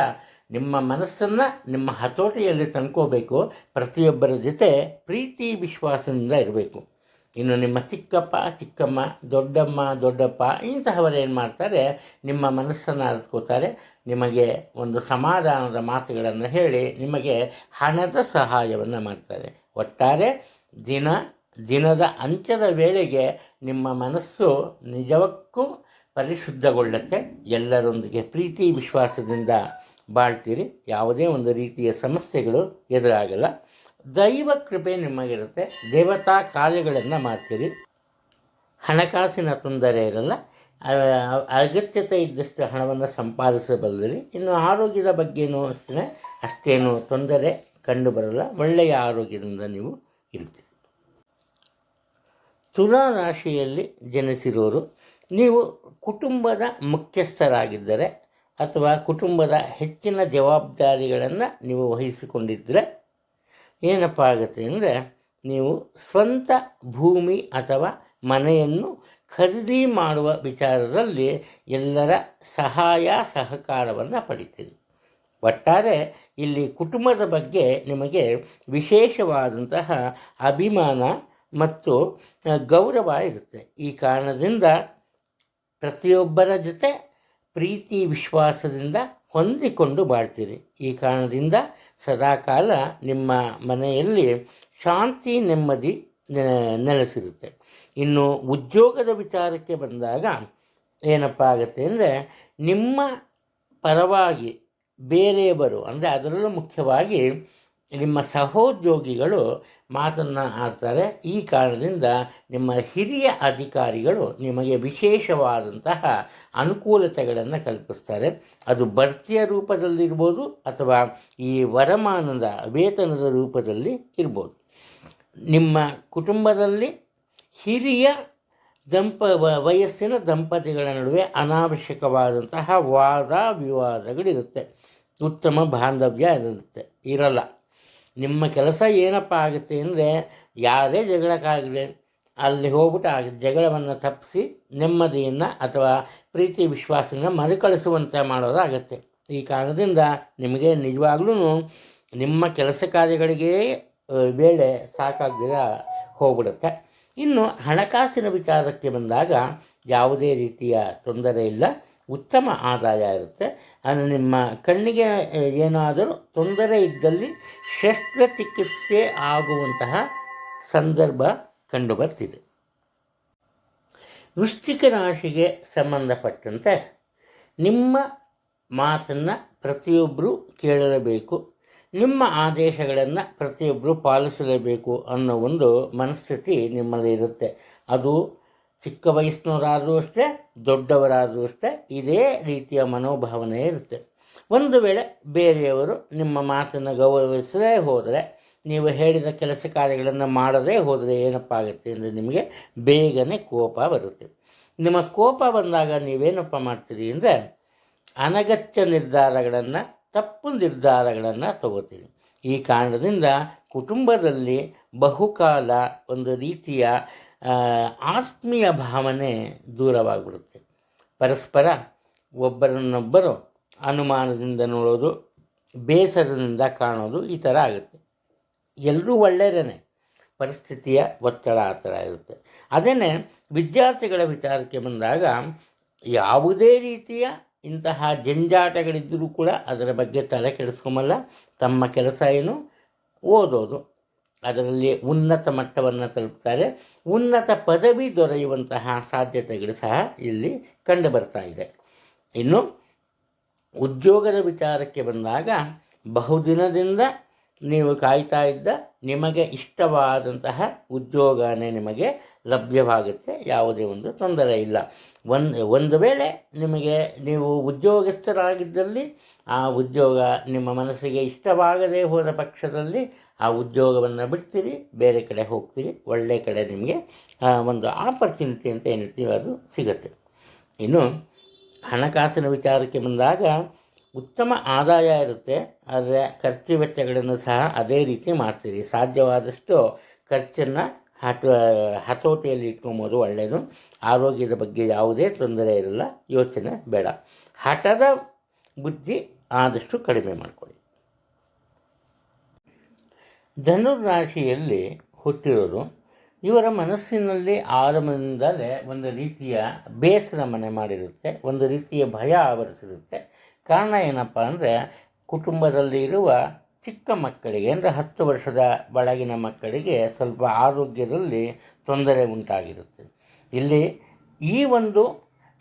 ನಿಮ್ಮ ಮನಸ್ಸನ್ನು ನಿಮ್ಮ ಹತೋಟಿಯಲ್ಲಿ ತಂದ್ಕೋಬೇಕು. ಪ್ರತಿಯೊಬ್ಬರ ಜೊತೆ ಪ್ರೀತಿ ವಿಶ್ವಾಸದಿಂದ ಇರಬೇಕು. ಇನ್ನು ನಿಮ್ಮ ಚಿಕ್ಕಪ್ಪ, ಚಿಕ್ಕಮ್ಮ, ದೊಡ್ಡಮ್ಮ, ದೊಡ್ಡಪ್ಪ ಇಂತಹವರೇನು ಮಾಡ್ತಾರೆ? ನಿಮ್ಮ ಮನಸ್ಸನ್ನು ಅರಿತ್ಕೋತಾರೆ. ನಿಮಗೆ ಒಂದು ಸಮಾಧಾನದ ಮಾತುಗಳನ್ನು ಹೇಳಿ ನಿಮಗೆ ಹಣದ ಸಹಾಯವನ್ನು ಮಾಡ್ತಾರೆ. ಒಟ್ಟಾರೆ ದಿನ, ದಿನದ ಅಂತ್ಯದ ವೇಳೆಗೆ ನಿಮ್ಮ ಮನಸ್ಸು ನಿಜಕ್ಕೂ ಪರಿಶುದ್ಧಗೊಳ್ಳುತ್ತೆ ಎಲ್ಲರೊಂದಿಗೆ ಪ್ರೀತಿ ವಿಶ್ವಾಸದಿಂದ ಬಾಳ್ತೀರಿ. ಯಾವುದೇ ಒಂದು ರೀತಿಯ ಸಮಸ್ಯೆಗಳು ಎದುರಾಗಲ್ಲ. ದೈವ ಕೃಪೆ ನಿಮಗಿರುತ್ತೆ. ದೇವತಾ ಕಾರ್ಯಗಳನ್ನು ಮಾಡ್ತೀರಿ. ಹಣಕಾಸಿನ ತೊಂದರೆ ಇರಲ್ಲ. ಅಗತ್ಯತೆ ಇದ್ದಷ್ಟು ಹಣವನ್ನು ಸಂಪಾದಿಸಬಲ್ಲರಿ. ಇನ್ನು ಆರೋಗ್ಯದ ಬಗ್ಗೆನೂ ಅಷ್ಟೇ, ಅಷ್ಟೇನು ತೊಂದರೆ ಕಂಡು ಬರಲ್ಲ ಒಳ್ಳೆಯ ಆರೋಗ್ಯದಿಂದ ನೀವು ಇರ್ತೀರಿ. ತುಲಾ ರಾಶಿಯಲ್ಲಿ ಜನಿಸಿರೋರು ನೀವು ಕುಟುಂಬದ ಮುಖ್ಯಸ್ಥರಾಗಿದ್ದರೆ ಅಥವಾ ಕುಟುಂಬದ ಹೆಚ್ಚಿನ ಜವಾಬ್ದಾರಿಗಳನ್ನು ನೀವು ವಹಿಸಿಕೊಂಡಿದ್ದರೆ ಏನಪ್ಪ ಆಗುತ್ತೆ ಅಂದರೆ ನೀವು ಸ್ವಂತ ಭೂಮಿ ಅಥವಾ ಮನೆಯನ್ನು ಖರೀದಿ ಮಾಡುವ ವಿಚಾರದಲ್ಲಿ ಎಲ್ಲರ ಸಹಾಯ ಸಹಕಾರವನ್ನು ಪಡಿತೀರಿ. ಒಟ್ಟಾರೆ ಇಲ್ಲಿ ಕುಟುಂಬದ ಬಗ್ಗೆ ನಿಮಗೆ ವಿಶೇಷವಾದಂತಹ ಅಭಿಮಾನ ಮತ್ತು ಗೌರವ ಇರುತ್ತೆ. ಈ ಕಾರಣದಿಂದ ಪ್ರತಿಯೊಬ್ಬರ ಜೊತೆ ಪ್ರೀತಿ ವಿಶ್ವಾಸದಿಂದ ಹೊಂದಿಕೊಂಡು ಬಾಳ್ತೀರಿ. ಈ ಕಾರಣದಿಂದ ಸದಾಕಾಲ ನಿಮ್ಮ ಮನೆಯಲ್ಲಿ ಶಾಂತಿ, ನೆಮ್ಮದಿ ನೆಲೆಸಿರುತ್ತೆ. ಇನ್ನು ಉದ್ಯೋಗದ ವಿಚಾರಕ್ಕೆ ಬಂದಾಗ ಏನಪ್ಪ ಆಗುತ್ತೆ ಅಂದರೆ ನಿಮ್ಮ ಪರವಾಗಿ ಬೇರೆಯವರು, ಅಂದರೆ ಅದರಲ್ಲೂ ಮುಖ್ಯವಾಗಿ ನಿಮ್ಮ ಸಹೋದ್ಯೋಗಿಗಳು ಮಾತನ್ನು ಆಡ್ತಾರೆ. ಈ ಕಾರಣದಿಂದ ನಿಮ್ಮ ಹಿರಿಯ ಅಧಿಕಾರಿಗಳು ನಿಮಗೆ ವಿಶೇಷವಾದಂತಹ ಅನುಕೂಲತೆಗಳನ್ನು ಕಲ್ಪಿಸ್ತಾರೆ. ಅದು ಬಡ್ತಿಯ ರೂಪದಲ್ಲಿರ್ಬೋದು ಅಥವಾ ಈ ವರಮಾನದ ವೇತನದ ರೂಪದಲ್ಲಿ ಇರ್ಬೋದು. ನಿಮ್ಮ ಕುಟುಂಬದಲ್ಲಿ ಹಿರಿಯ ದಂಪ ವಯಸ್ಸಿನ ದಂಪತಿಗಳ ನಡುವೆ ಅನಾವಶ್ಯಕವಾದಂತಹ ವಾದ ವಿವಾದಗಳಿರುತ್ತೆ. ಉತ್ತಮ ಬಾಂಧವ್ಯ ಇರುತ್ತೆ. ಇರಲ್ಲ. ನಿಮ್ಮ ಕೆಲಸ ಏನಪ್ಪ ಆಗುತ್ತೆ ಅಂದರೆ ಯಾವುದೇ ಜಗಳಕ್ಕಾಗಲಿ, ಅಲ್ಲಿ ಹೋಗ್ಬಿಟ್ಟು ಆ ಜಗಳವನ್ನು ತಪ್ಪಿಸಿ ನೆಮ್ಮದಿಯನ್ನು ಅಥವಾ ಪ್ರೀತಿ ವಿಶ್ವಾಸನ ಮರುಕಳಿಸುವಂತೆ ಮಾಡೋದಾಗತ್ತೆ. ಈ ಕಾರಣದಿಂದ ನಿಮಗೆ ನಿಜವಾಗ್ಲೂ ನಿಮ್ಮ ಕೆಲಸ ಕಾರ್ಯಗಳಿಗೆ ವೇಳೆ ಸಾಕಾಗ್ದಿರ ಹೋಗ್ಬಿಡುತ್ತೆ. ಇನ್ನು ಹಣಕಾಸಿನ ವಿಚಾರಕ್ಕೆ ಬಂದಾಗ ಯಾವುದೇ ರೀತಿಯ ತೊಂದರೆ ಇಲ್ಲ. ಉತ್ತಮ ಆದಾಯ ಇರುತ್ತೆ. ಅದು ನಿಮ್ಮ ಕಣ್ಣಿಗೆ ಏನಾದರೂ ತೊಂದರೆ ಇದ್ದಲ್ಲಿ ಶಸ್ತ್ರಚಿಕಿತ್ಸೆ ಆಗುವಂತಹ ಸಂದರ್ಭ ಕಂಡುಬರ್ತಿದೆ. ವೃಶ್ಚಿಕ ರಾಶಿಗೆ ಸಂಬಂಧಪಟ್ಟಂತೆ ನಿಮ್ಮ ಮಾತನ್ನು ಪ್ರತಿಯೊಬ್ಬರು ಕೇಳಲೇಬೇಕು. ನಿಮ್ಮ ಆದೇಶಗಳನ್ನು ಪ್ರತಿಯೊಬ್ಬರು ಪಾಲಿಸಲೇಬೇಕು ಅನ್ನೋ ಒಂದು ಮನಸ್ಥಿತಿ ನಿಮ್ಮಲ್ಲಿ ಇರುತ್ತೆ ಅದು ಚಿಕ್ಕ ವಯಸ್ಸಿನವರಾದರೂ ಅಷ್ಟೇ, ದೊಡ್ಡವರಾದರೂ ಅಷ್ಟೇ ಇದೇ ರೀತಿಯ ಮನೋಭಾವನೆ ಇರುತ್ತೆ. ಒಂದು ವೇಳೆ ಬೇರೆಯವರು ನಿಮ್ಮ ಮಾತನ್ನು ಗೌರವಿಸದೇ ಹೋದರೆ, ನೀವು ಹೇಳಿದ ಕೆಲಸ ಕಾರ್ಯಗಳನ್ನು ಮಾಡದೇ ಹೋದರೆ ಏನಪ್ಪ ಆಗುತ್ತೆ ಅಂದರೆ ನಿಮಗೆ ಬೇಗನೆ ಕೋಪ ಬರುತ್ತೆ. ನಿಮ್ಮ ಕೋಪ ಬಂದಾಗ ನೀವೇನಪ್ಪ ಮಾಡ್ತೀರಿ ಅಂದರೆ ಅನಗತ್ಯ ನಿರ್ಧಾರಗಳನ್ನು, ತಪ್ಪು ನಿರ್ಧಾರಗಳನ್ನು ತಗೋತೀರಿ. ಈ ಕಾರಣದಿಂದ ಕುಟುಂಬದಲ್ಲಿ ಬಹುಕಾಲ ಒಂದು ರೀತಿಯ ಆತ್ಮೀಯ ಭಾವನೆ ದೂರವಾಗಿಬಿಡುತ್ತೆ. ಪರಸ್ಪರ ಒಬ್ಬರನ್ನೊಬ್ಬರು ಅನುಮಾನದಿಂದ ನೋಡೋದು, ಬೇಸರದಿಂದ ಕಾಣೋದು ಈ ಥರ ಆಗುತ್ತೆ. ಎಲ್ಲರೂ ಒಳ್ಳೆಯದೇ ಪರಿಸ್ಥಿತಿಯ ಒತ್ತಡ ಆ ಥರ ಇರುತ್ತೆ. ಅದೇ ವಿದ್ಯಾರ್ಥಿಗಳ ವಿಚಾರಕ್ಕೆ ಬಂದಾಗ ಯಾವುದೇ ರೀತಿಯ ಇಂತಹ ಜಂಜಾಟಗಳಿದ್ದರೂ ಕೂಡ ಅದರ ಬಗ್ಗೆ ತಲೆ ಕೆಡಿಸ್ಕೊಂಬಲ್ಲ. ತಮ್ಮ ಕೆಲಸ ಏನು? ಓದೋದು. ಅದರಲ್ಲಿ ಉನ್ನತ ಮಟ್ಟವನ್ನು ತಲುಪ್ತಾರೆ. ಉನ್ನತ ಪದವಿ ದೊರೆಯುವಂತಹ ಸಾಧ್ಯತೆಗಳು ಸಹ ಇಲ್ಲಿ ಕಂಡು ಬರ್ತಾ ಇದೆ. ಇನ್ನು ಉದ್ಯೋಗದ ವಿಚಾರಕ್ಕೆ ಬಂದಾಗ ಬಹುದಿನದಿಂದ ನೀವು ಕಾಯ್ತಾ ಇದ್ದ ನಿಮಗೆ ಇಷ್ಟವಾದಂತಹ ಉದ್ಯೋಗನೇ ನಿಮಗೆ ಲಭ್ಯವಾಗುತ್ತೆ. ಯಾವುದೇ ಒಂದು ತೊಂದರೆ ಇಲ್ಲ. ಒಂದು ಒಂದು ವೇಳೆ ನಿಮಗೆ ನೀವು ಉದ್ಯೋಗಸ್ಥರಾಗಿದ್ದಲ್ಲಿ ಆ ಉದ್ಯೋಗ ನಿಮ್ಮ ಮನಸ್ಸಿಗೆ ಇಷ್ಟವಾಗದೇ ಹೋದ ಪಕ್ಷದಲ್ಲಿ ಆ ಉದ್ಯೋಗವನ್ನು ಬಿಡ್ತೀರಿ, ಬೇರೆ ಕಡೆ ಹೋಗ್ತೀರಿ ಒಳ್ಳೆಯ ಕಡೆ ನಿಮಗೆ ಒಂದು ಆಪರ್ಚುನಿಟಿ ಅಂತ ಏನಿರ್ತೀವಿ ಅದು ಸಿಗುತ್ತೆ. ಇನ್ನು ಹಣಕಾಸಿನ ವಿಚಾರಕ್ಕೆ ಬಂದಾಗ ಉತ್ತಮ ಆದಾಯ ಇರುತ್ತೆ, ಆದರೆ ಖರ್ಚು ವೆಚ್ಚಗಳನ್ನು ಸಹ ಅದೇ ರೀತಿ ಮಾಡ್ತೀರಿ. ಸಾಧ್ಯವಾದಷ್ಟು ಖರ್ಚನ್ನು ಹತ ಹತೋಟಿಯಲ್ಲಿ ಇಟ್ಕೊಂಬೋದು ಒಳ್ಳೆಯದು ಆರೋಗ್ಯದ ಬಗ್ಗೆ ಯಾವುದೇ ತೊಂದರೆ ಇರಲ್ಲ, ಯೋಚನೆ ಬೇಡ. ಹಠದ ಬುದ್ಧಿ ಆದಷ್ಟು ಕಡಿಮೆ ಮಾಡಿಕೊಳ್ಳಿ. ಧನುರಾಶಿಯಲ್ಲಿ ಹುಟ್ಟಿರೋರು, ಇವರ ಮನಸ್ಸಿನಲ್ಲಿ ಆರಂಭದಿಂದಲೇ ಒಂದು ರೀತಿಯ ಬೇಸರ ಮನೆ ಮಾಡಿರುತ್ತೆ, ಒಂದು ರೀತಿಯ ಭಯ ಆವರಿಸಿರುತ್ತೆ. ಕಾರಣ ಏನಪ್ಪ ಅಂದರೆ ಕುಟುಂಬದಲ್ಲಿ ಇರುವ ಚಿಕ್ಕ ಮಕ್ಕಳಿಗೆ ಅಂದರೆ ಹತ್ತು ವರ್ಷದ ಬಳಗಿನ ಮಕ್ಕಳಿಗೆ ಸ್ವಲ್ಪ ಆರೋಗ್ಯದಲ್ಲಿ ತೊಂದರೆ ಉಂಟಾಗಿರುತ್ತೆ. ಇಲ್ಲಿ ಈ ಒಂದು,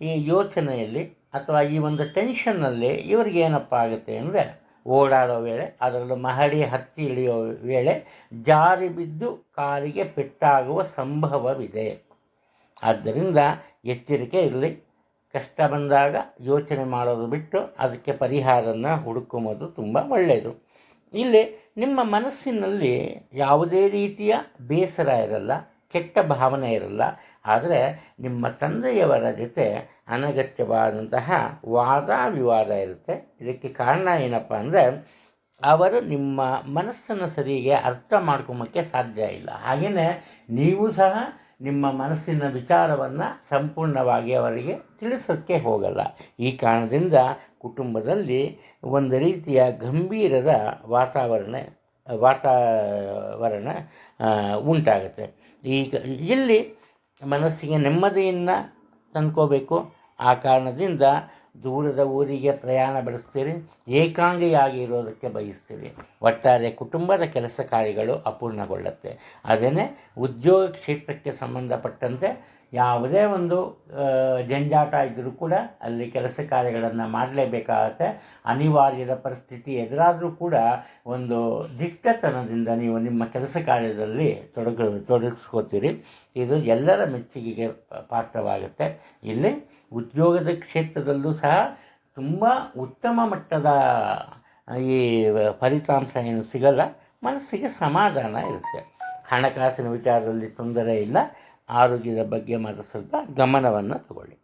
ಈ ಯೋಚನೆಯಲ್ಲಿ ಅಥವಾ ಈ ಒಂದು ಟೆನ್ಷನ್ನಲ್ಲಿ ಇವರಿಗೆ ಏನಪ್ಪ ಆಗುತ್ತೆ ಅಂದರೆ ಓಡಾಡೋ ವೇಳೆ, ಅದರಲ್ಲೂ ಮಹಡಿ ಹತ್ತಿ ಇಳಿಯೋ ವೇಳೆ ಜಾರಿ ಬಿದ್ದು ಕಾಲಿಗೆ ಪೆಟ್ಟಾಗುವ ಸಂಭವವಿದೆ. ಆದ್ದರಿಂದ ಎಚ್ಚರಿಕೆ ಇರಲಿ. ಕಷ್ಟ ಬಂದಾಗ ಯೋಚನೆ ಮಾಡೋದು ಬಿಟ್ಟು ಅದಕ್ಕೆ ಪರಿಹಾರನ ಹುಡುಕುವುದು ತುಂಬ ಒಳ್ಳೆಯದು. ಇಲ್ಲಿ ನಿಮ್ಮ ಮನಸ್ಸಿನಲ್ಲಿ ಯಾವುದೇ ರೀತಿಯ ಬೇಸರ ಇರಲ್ಲ, ಕೆಟ್ಟ ಭಾವನೆ ಇರಲ್ಲ. ಆದರೆ ನಿಮ್ಮ ತಂದೆಯವರ ಜೊತೆ ಅನಗತ್ಯವಾದಂತಹ ವಾದ ವಿವಾದ ಇರುತ್ತೆ. ಇದಕ್ಕೆ ಕಾರಣ ಏನಪ್ಪ ಅಂದರೆ, ಅವರು ನಿಮ್ಮ ಮನಸ್ಸನ್ನು ಸರಿಗೆ ಅರ್ಥ ಮಾಡ್ಕೊಂಬಕ್ಕೆ ಸಾಧ್ಯ ಇಲ್ಲ. ಹಾಗೆಯೇ ನೀವು ಸಹ ನಿಮ್ಮ ಮನಸ್ಸಿನ ವಿಚಾರವನ್ನು ಸಂಪೂರ್ಣವಾಗಿ ಅವರಿಗೆ ತಿಳಿಸೋಕ್ಕೆ ಹೋಗಲ್ಲ. ಈ ಕಾರಣದಿಂದ ಕುಟುಂಬದಲ್ಲಿ ಒಂದು ರೀತಿಯ ಗಂಭೀರದ ವಾತಾವರಣ ವಾತಾವರಣ ಉಂಟಾಗುತ್ತೆ. ಈಗ ಇಲ್ಲಿ ಮನಸ್ಸಿಗೆ ನೆಮ್ಮದಿಯನ್ನು ತಂದ್ಕೋಬೇಕು. ಆ ಕಾರಣದಿಂದ ದೂರದ ಊರಿಗೆ ಪ್ರಯಾಣ ಬೆಳೆಸ್ತೀರಿ, ಏಕಾಂಗಿಯಾಗಿ ಇರೋದಕ್ಕೆ ಬಯಸ್ತೀರಿ. ಒಟ್ಟಾರೆ ಕುಟುಂಬದ ಕೆಲಸ ಕಾರ್ಯಗಳು ಅಪೂರ್ಣಗೊಳ್ಳುತ್ತೆ. ಅದೇ ಉದ್ಯೋಗ ಕ್ಷೇತ್ರಕ್ಕೆ ಸಂಬಂಧಪಟ್ಟಂತೆ ಯಾವುದೇ ಒಂದು ಜಂಜಾಟ ಇದ್ದರೂ ಕೂಡ ಅಲ್ಲಿ ಕೆಲಸ ಕಾರ್ಯಗಳನ್ನು ಮಾಡಲೇಬೇಕಾಗತ್ತೆ. ಅನಿವಾರ್ಯದ ಪರಿಸ್ಥಿತಿ ಎದುರಾದರೂ ಕೂಡ ಒಂದು ದಿಟ್ಟತನದಿಂದ ನೀವು ನಿಮ್ಮ ಕೆಲಸ ಕಾರ್ಯದಲ್ಲಿ ತೊಡಗ, ತೊಡಗಿಸ್ಕೋತೀರಿ. ಇದು ಎಲ್ಲರ ಮೆಚ್ಚುಗೆಗೆ ಪಾತ್ರವಾಗುತ್ತೆ. ಇಲ್ಲಿ ಉದ್ಯೋಗದ ಕ್ಷೇತ್ರದಲ್ಲೂ ಸಹ ತುಂಬ ಉತ್ತಮ ಮಟ್ಟದ ಈ ಫಲಿತಾಂಶ ಏನು ಸಿಗಲ್ಲ. ಮನಸ್ಸಿಗೆ ಸಮಾಧಾನ ಇರುತ್ತೆ. ಹಣಕಾಸಿನ ವಿಚಾರದಲ್ಲಿ ತೊಂದರೆ ಇಲ್ಲ. ಆರೋಗ್ಯದ ಬಗ್ಗೆ ಮಾತ್ರ ಸ್ವಲ್ಪ ಗಮನವನ್ನು ತಗೊಳ್ಳಿ.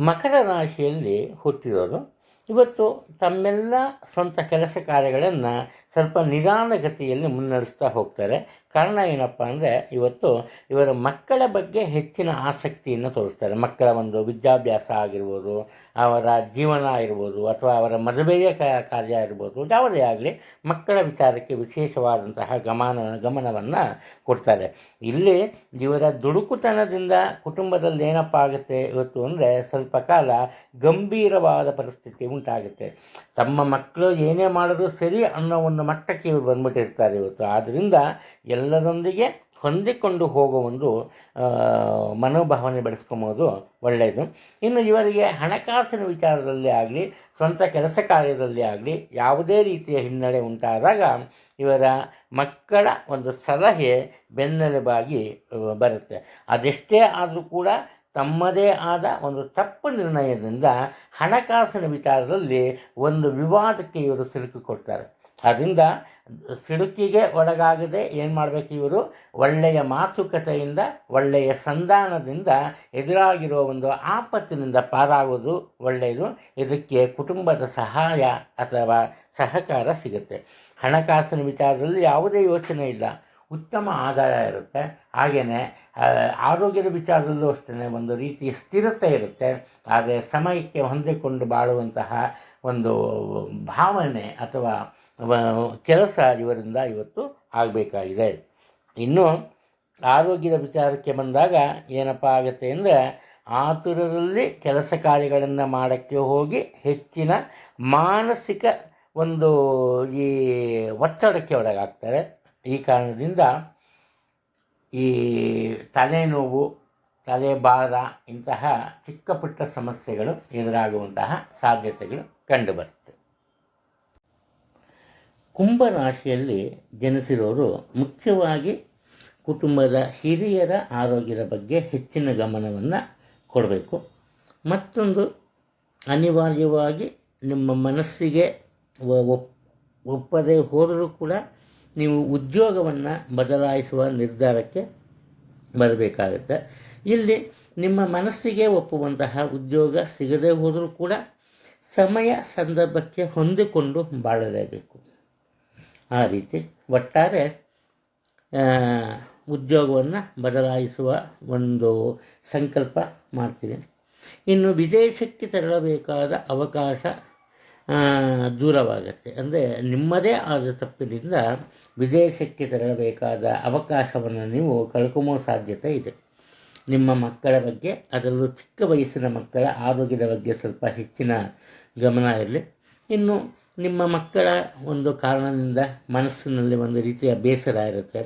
ಮಕರ ರಾಶಿಯಲ್ಲಿ ಹುಟ್ಟಿರೋರು ಇವತ್ತು ತಮ್ಮೆಲ್ಲ ಸ್ವಂತ ಕೆಲಸ ಕಾರ್ಯಗಳನ್ನು ಸ್ವಲ್ಪ ನಿಧಾನಗತಿಯಲ್ಲಿ ಮುನ್ನಡೆಸ್ತಾ ಹೋಗ್ತಾರೆ. ಕಾರಣ ಏನಪ್ಪ ಅಂದರೆ ಇವತ್ತು ಇವರ ಮಕ್ಕಳ ಬಗ್ಗೆ ಹೆಚ್ಚಿನ ಆಸಕ್ತಿಯನ್ನು ತೋರಿಸ್ತಾರೆ. ಮಕ್ಕಳ ಒಂದು ವಿದ್ಯಾಭ್ಯಾಸ ಆಗಿರ್ಬೋದು, ಅವರ ಜೀವನ ಇರ್ಬೋದು ಅಥವಾ ಅವರ ಮದುವೆಯ ಕಾರ್ಯ ಇರ್ಬೋದು ಯಾವುದೇ ಆಗಲಿ ಮಕ್ಕಳ ವಿಚಾರಕ್ಕೆ ವಿಶೇಷವಾದಂತಹ ಗಮನ, ಗಮನವನ್ನು ಕೊಡ್ತಾರೆ. ಇಲ್ಲಿ ಇವರ ದುಡುಕುತನದಿಂದ ಕುಟುಂಬದಲ್ಲಿ ಏನಪ್ಪ ಆಗುತ್ತೆ ಇವತ್ತು ಅಂದರೆ ಸ್ವಲ್ಪ ಕಾಲ ಗಂಭೀರವಾದ ಪರಿಸ್ಥಿತಿ ಉಂಟಾಗುತ್ತೆ. ತಮ್ಮ ಮಕ್ಕಳು ಏನೇ ಮಾಡಿದ್ರು ಸರಿ ಅನ್ನೋ ಒಂದು ಮಟ್ಟಕ್ಕೆ ಇವರು ಬಂದ್ಬಿಟ್ಟಿರ್ತಾರೆ ಇವತ್ತು. ಆದ್ದರಿಂದ ಎಲ್ಲರೊಂದಿಗೆ ಹೊಂದಿಕೊಂಡು ಹೋಗೋ ಒಂದು ಮನೋಭಾವನೆ ಬೆಳೆಸ್ಕೊಬೋದು ಒಳ್ಳೆಯದು. ಇನ್ನು ಇವರಿಗೆ ಹಣಕಾಸಿನ ವಿಚಾರದಲ್ಲಿ ಆಗಲಿ, ಸ್ವಂತ ಕೆಲಸ ಕಾರ್ಯದಲ್ಲಿ ಆಗಲಿ ಯಾವುದೇ ರೀತಿಯ ಹಿನ್ನಡೆ ಉಂಟಾದಾಗ ಇವರ ಮಕ್ಕಳ ಒಂದು ಸಲಹೆ ಬೆನ್ನೆಲುಬಾಗಿ ಬರುತ್ತೆ. ಅದೆಷ್ಟೇ ಆದರೂ ಕೂಡ ತಮ್ಮದೇ ಆದ ಒಂದು ತಪ್ಪು ನಿರ್ಣಯದಿಂದ ಹಣಕಾಸಿನ ವಿಚಾರದಲ್ಲಿ ಒಂದು ವಿವಾದಕ್ಕೆ ಇವರು ಸಿಲುಕಿಕೊಡ್ತಾರೆ ಅದರಿಂದ ಸಿಡುಕಿಗೆ ಒಳಗಾಗದೆ ಏನು ಮಾಡಬೇಕು ಇವರು? ಒಳ್ಳೆಯ ಮಾತುಕತೆಯಿಂದ, ಒಳ್ಳೆಯ ಸಂಧಾನದಿಂದ ಎದುರಾಗಿರುವ ಒಂದು ಆಪತ್ತಿನಿಂದ ಪಾರಾಗೋದು ಒಳ್ಳೆಯದು. ಇದಕ್ಕೆ ಕುಟುಂಬದ ಸಹಾಯ ಅಥವಾ ಸಹಕಾರ ಸಿಗುತ್ತೆ. ಹಣಕಾಸಿನ ವಿಚಾರದಲ್ಲಿ ಯಾವುದೇ ಯೋಚನೆ ಇಲ್ಲ. ಉತ್ತಮ ಆದಾಯ ಇರುತ್ತೆ. ಹಾಗೆಯೇ ಆರೋಗ್ಯದ ವಿಚಾರದಲ್ಲೂ ಅಷ್ಟೇ ಒಂದು ರೀತಿಯ ಸ್ಥಿರತೆ ಇರುತ್ತೆ. ಆದರೆ ಸಮಯಕ್ಕೆ ಹೊಂದಿಕೊಂಡು ಬಾಳುವಂತಹ ಒಂದು ಭಾವನೆ ಅಥವಾ ಕೆಲಸ ಇವರಿಂದ ಇವತ್ತು ಆಗಬೇಕಾಗಿದೆ. ಇನ್ನು ಆರೋಗ್ಯದ ವಿಚಾರಕ್ಕೆ ಬಂದಾಗ ಏನಪ್ಪ ಆಗುತ್ತೆ ಅಂದರೆ ಆತುರದಲ್ಲಿ ಕೆಲಸ ಕಾರ್ಯಗಳನ್ನು ಮಾಡೋಕ್ಕೆ ಹೋಗಿ ಹೆಚ್ಚಿನ ಮಾನಸಿಕ ಒಂದು ಈ ಒತ್ತಡಕ್ಕೆ ಒಳಗಾಗ್ತಾರೆ. ಈ ಕಾರಣದಿಂದ ಈ ತಲೆನೋವು ತಲೆ ಭಾರ ಇಂತಹ ಚಿಕ್ಕ ಪುಟ್ಟ ಸಮಸ್ಯೆಗಳು ಎದುರಾಗುವಂತಹ ಸಾಧ್ಯತೆಗಳು ಕಂಡುಬರುತ್ತೆ ಕುಂಭರಾಶಿಯಲ್ಲಿ ಜನಿಸಿರೋರು ಮುಖ್ಯವಾಗಿ ಕುಟುಂಬದ ಹಿರಿಯರ ಆರೋಗ್ಯದ ಬಗ್ಗೆ ಹೆಚ್ಚಿನ ಗಮನವನ್ನು ಕೊಡಬೇಕು. ಮತ್ತೊಂದು, ಅನಿವಾರ್ಯವಾಗಿ ನಿಮ್ಮ ಮನಸ್ಸಿಗೆ ಒಪ್ಪದೇ ಹೋದರೂ ಕೂಡ ನೀವು ಉದ್ಯೋಗವನ್ನು ಬದಲಾಯಿಸುವ ನಿರ್ಧಾರಕ್ಕೆ ಬರಬೇಕಾಗುತ್ತೆ. ಇಲ್ಲಿ ನಿಮ್ಮ ಮನಸ್ಸಿಗೆ ಒಪ್ಪುವಂತಹ ಉದ್ಯೋಗ ಸಿಗದೇ ಹೋದರೂ ಕೂಡ ಸಮಯ ಸಂದರ್ಭಕ್ಕೆ ಹೊಂದಿಕೊಂಡು ಬಾಳಲೇಬೇಕು. ಆ ರೀತಿ ಒಟ್ಟಾರೆ ಉದ್ಯೋಗವನ್ನು ಬದಲಾಯಿಸುವ ಒಂದು ಸಂಕಲ್ಪ ಮಾಡ್ತೀನಿ ಇನ್ನು ವಿದೇಶಕ್ಕೆ ತೆರಳಬೇಕಾದ ಅವಕಾಶ ದೂರವಾಗುತ್ತೆ. ಅಂದರೆ ನಿಮ್ಮದೇ ಆದ ತಪ್ಪಿನಿಂದ ವಿದೇಶಕ್ಕೆ ತೆರಳಬೇಕಾದ ಅವಕಾಶವನ್ನು ನೀವು ಕಳ್ಕೊಂಬೋ ಸಾಧ್ಯತೆ ಇದೆ. ನಿಮ್ಮ ಮಕ್ಕಳ ಬಗ್ಗೆ, ಅದರಲ್ಲೂ ಚಿಕ್ಕ ವಯಸ್ಸಿನ ಮಕ್ಕಳ ಆರೋಗ್ಯದ ಬಗ್ಗೆ ಸ್ವಲ್ಪ ಹೆಚ್ಚಿನ ಗಮನ ಇರಲಿ. ಇನ್ನು ನಿಮ್ಮ ಮಕ್ಕಳ ಒಂದು ಕಾರಣದಿಂದ ಮನಸ್ಸಿನಲ್ಲಿ ಒಂದು ರೀತಿಯ ಬೇಸರ ಇರುತ್ತೆ.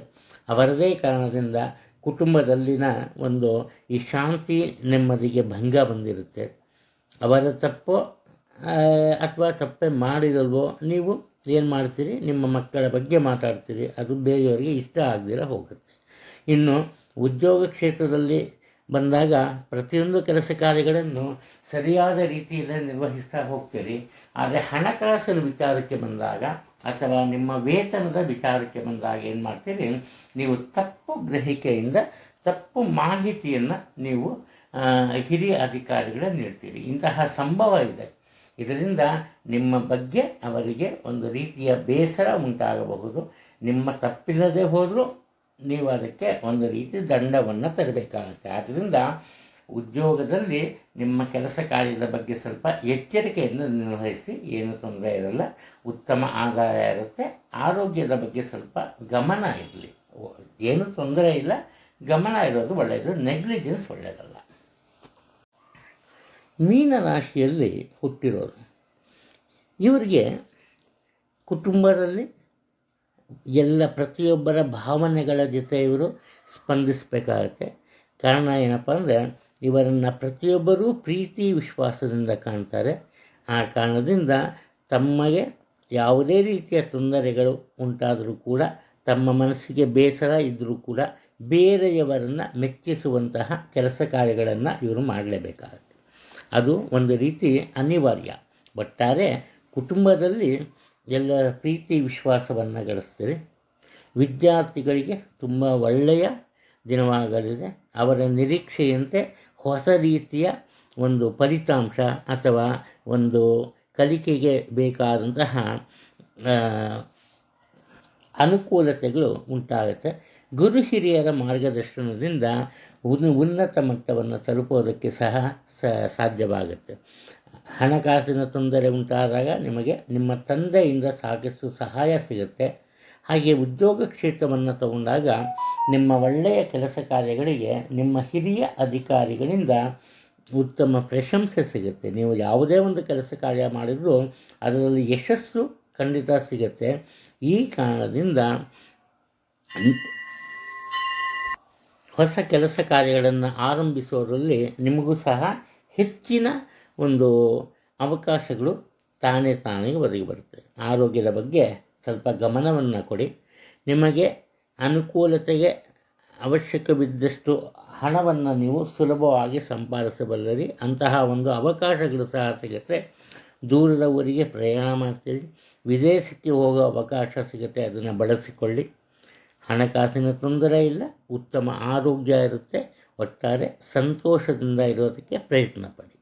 ಅವರದೇ ಕಾರಣದಿಂದ ಕುಟುಂಬದಲ್ಲಿನ ಒಂದು ಈ ಶಾಂತಿ ನೆಮ್ಮದಿಗೆ ಭಂಗ ಬಂದಿರುತ್ತೆ. ಅವರ ತಪ್ಪೋ ಅಥವಾ ತಪ್ಪೆ ಮಾಡಿದಲ್ವೋ ನೀವು ಏನು ಮಾಡ್ತೀರಿ? ನಿಮ್ಮ ಮಕ್ಕಳ ಬಗ್ಗೆ ಮಾತಾಡ್ತೀರಿ. ಅದು ಬೇರೆಯವರಿಗೆ ಇಷ್ಟ ಆಗದಿರ ಹೋಗುತ್ತೆ. ಇನ್ನು ಉದ್ಯೋಗ ಕ್ಷೇತ್ರದಲ್ಲಿ ಬಂದಾಗ ಪ್ರತಿಯೊಂದು ಕೆಲಸ ಕಾರ್ಯಗಳನ್ನು ಸರಿಯಾದ ರೀತಿಯಲ್ಲಿ ನಿರ್ವಹಿಸ್ತಾ ಹೋಗ್ತೀರಿ. ಆದರೆ ಹಣಕಾಸಿನ ವಿಚಾರಕ್ಕೆ ಬಂದಾಗ ಅಥವಾ ನಿಮ್ಮ ವೇತನದ ವಿಚಾರಕ್ಕೆ ಬಂದಾಗ ಏನು ಮಾಡ್ತೀರಿ? ನೀವು ತಪ್ಪು ಗ್ರಹಿಕೆಯಿಂದ ತಪ್ಪು ಮಾಹಿತಿಯನ್ನು ನೀವು ಹಿರಿಯ ಅಧಿಕಾರಿಗಳನ್ನು ನೀಡ್ತೀರಿ. ಇಂತಹ ಸಂಭವ ಇದೆ. ಇದರಿಂದ ನಿಮ್ಮ ಬಗ್ಗೆ ಅವರಿಗೆ ಒಂದು ರೀತಿಯ ಬೇಸರ ಉಂಟಾಗಬಹುದು. ನಿಮ್ಮ ತಪ್ಪಿಲ್ಲದೆ ಹೋದರೂ ನೀವು ಅದಕ್ಕೆ ಒಂದು ರೀತಿ ದಂಡವನ್ನು ತರಬೇಕಾಗುತ್ತೆ. ಆದ್ದರಿಂದ ಉದ್ಯೋಗದಲ್ಲಿ ನಿಮ್ಮ ಕೆಲಸ ಕಾರ್ಯದ ಬಗ್ಗೆ ಸ್ವಲ್ಪ ಎಚ್ಚರಿಕೆಯಿಂದ ನಿರ್ವಹಿಸಿ, ಏನು ತೊಂದರೆ ಇರಲ್ಲ, ಉತ್ತಮ ಆದಾಯ ಇರುತ್ತೆ, ಆರೋಗ್ಯದ ಬಗ್ಗೆ ಸ್ವಲ್ಪ ಗಮನ ಇರಲಿ. ಏನು ತೊಂದರೆ ಇಲ್ಲ, ಗಮನ ಇರೋದು ಒಳ್ಳೆಯದು ನೆಗ್ಲಿಜೆನ್ಸ್ ಒಳ್ಳೆಯದಲ್ಲ ಮೀನರಾಶಿಯಲ್ಲಿ ಹುಟ್ಟಿರೋರು, ಇವರಿಗೆ ಕುಟುಂಬದಲ್ಲಿ ಎಲ್ಲ ಪ್ರತಿಯೊಬ್ಬರ ಭಾವನೆಗಳ ಜೊತೆ ಇವರು ಸ್ಪಂದಿಸಬೇಕಾಗತ್ತೆ. ಕಾರಣ ಏನಪ್ಪ ಅಂದರೆ, ಇವರನ್ನು ಪ್ರತಿಯೊಬ್ಬರೂ ಪ್ರೀತಿ ವಿಶ್ವಾಸದಿಂದ ಕಾಣ್ತಾರೆ. ಆ ಕಾರಣದಿಂದ ತಮಗೆ ಯಾವುದೇ ರೀತಿಯ ತೊಂದರೆಗಳು ಉಂಟಾದರೂ ಕೂಡ, ತಮ್ಮ ಮನಸ್ಸಿಗೆ ಬೇಸರ ಇದ್ದರೂ ಕೂಡ ಬೇರೆಯವರನ್ನು ಮೆಚ್ಚಿಸುವಂತಹ ಕೆಲಸ ಕಾರ್ಯಗಳನ್ನು ಇವರು ಮಾಡಲೇಬೇಕಾಗತ್ತೆ. ಅದು ಒಂದು ರೀತಿ ಅನಿವಾರ್ಯ. ಒಟ್ಟಾರೆ ಕುಟುಂಬದಲ್ಲಿ ಎಲ್ಲರ ಪ್ರೀತಿ ವಿಶ್ವಾಸವನ್ನು ಗಳಿಸ್ತೀರಿ. ವಿದ್ಯಾರ್ಥಿಗಳಿಗೆ ತುಂಬ ಒಳ್ಳೆಯ ದಿನವಾಗಲಿದೆ. ಅವರ ನಿರೀಕ್ಷೆಯಂತೆ ಹೊಸ ರೀತಿಯ ಒಂದು ಫಲಿತಾಂಶ ಅಥವಾ ಒಂದು ಕಲಿಕೆಗೆ ಬೇಕಾದಂತಹ ಅನುಕೂಲತೆಗಳು ಉಂಟಾಗುತ್ತೆ. ಗುರು ಹಿರಿಯರ ಮಾರ್ಗದರ್ಶನದಿಂದ ಉನ್ ಉನ್ನತ ಮಟ್ಟವನ್ನು ತಲುಪೋದಕ್ಕೆ ಸಹ ಸಾಧ್ಯವಾಗುತ್ತೆ. ಹಣಕಾಸಿನ ತೊಂದರೆ ಉಂಟಾದಾಗ ನಿಮಗೆ ನಿಮ್ಮ ತಂದೆಯಿಂದ ಸಾಕಷ್ಟು ಸಹಾಯ ಸಿಗುತ್ತೆ. ಹಾಗೆ ಉದ್ಯೋಗ ಕ್ಷೇತ್ರವನ್ನು ತಗೊಂಡಾಗ ನಿಮ್ಮ ಒಳ್ಳೆಯ ಕೆಲಸ ಕಾರ್ಯಗಳಿಗೆ ನಿಮ್ಮ ಹಿರಿಯ ಅಧಿಕಾರಿಗಳಿಂದ ಉತ್ತಮ ಪ್ರಶಂಸೆ ಸಿಗುತ್ತೆ. ನೀವು ಯಾವುದೇ ಒಂದು ಕೆಲಸ ಕಾರ್ಯ ಮಾಡಿದರೂ ಅದರಲ್ಲಿ ಯಶಸ್ಸು ಖಂಡಿತ ಸಿಗುತ್ತೆ. ಈ ಕಾರಣದಿಂದ ಹೊಸ ಕೆಲಸ ಕಾರ್ಯಗಳನ್ನು ಆರಂಭಿಸೋದ್ರಲ್ಲಿ ನಿಮಗೂ ಸಹ ಹೆಚ್ಚಿನ ಒಂದು ಅವಕಾಶಗಳು ತಾನೇ ತಾನೇ ಒದಗಿ ಬರುತ್ತೆ. ಆರೋಗ್ಯದ ಬಗ್ಗೆ ಸ್ವಲ್ಪ ಗಮನವನ್ನು ಕೊಡಿ. ನಿಮಗೆ ಅನುಕೂಲತೆಗೆ ಅವಶ್ಯಕವಿದ್ದಷ್ಟು ಹಣವನ್ನು ನೀವು ಸುಲಭವಾಗಿ ಸಂಪಾದಿಸಬಲ್ಲರಿ. ಅಂತಹ ಒಂದು ಅವಕಾಶಗಳು ಸಹ ಸಿಗುತ್ತೆ. ದೂರದ ಊರಿಗೆ ಪ್ರಯಾಣ ಮಾಡ್ತೀರಿ. ವಿದೇಶಕ್ಕೆ ಹೋಗೋ ಅವಕಾಶ ಸಿಗುತ್ತೆ. ಅದನ್ನು ಬಳಸಿಕೊಳ್ಳಿ. ಹಣಕಾಸಿನ ತೊಂದರೆ ಇಲ್ಲ. ಉತ್ತಮ ಆರೋಗ್ಯ ಇರುತ್ತೆ. ಒಟ್ಟಾರೆ ಸಂತೋಷದಿಂದ ಇರೋದಕ್ಕೆ ಪ್ರಯತ್ನ ಪಡಿ.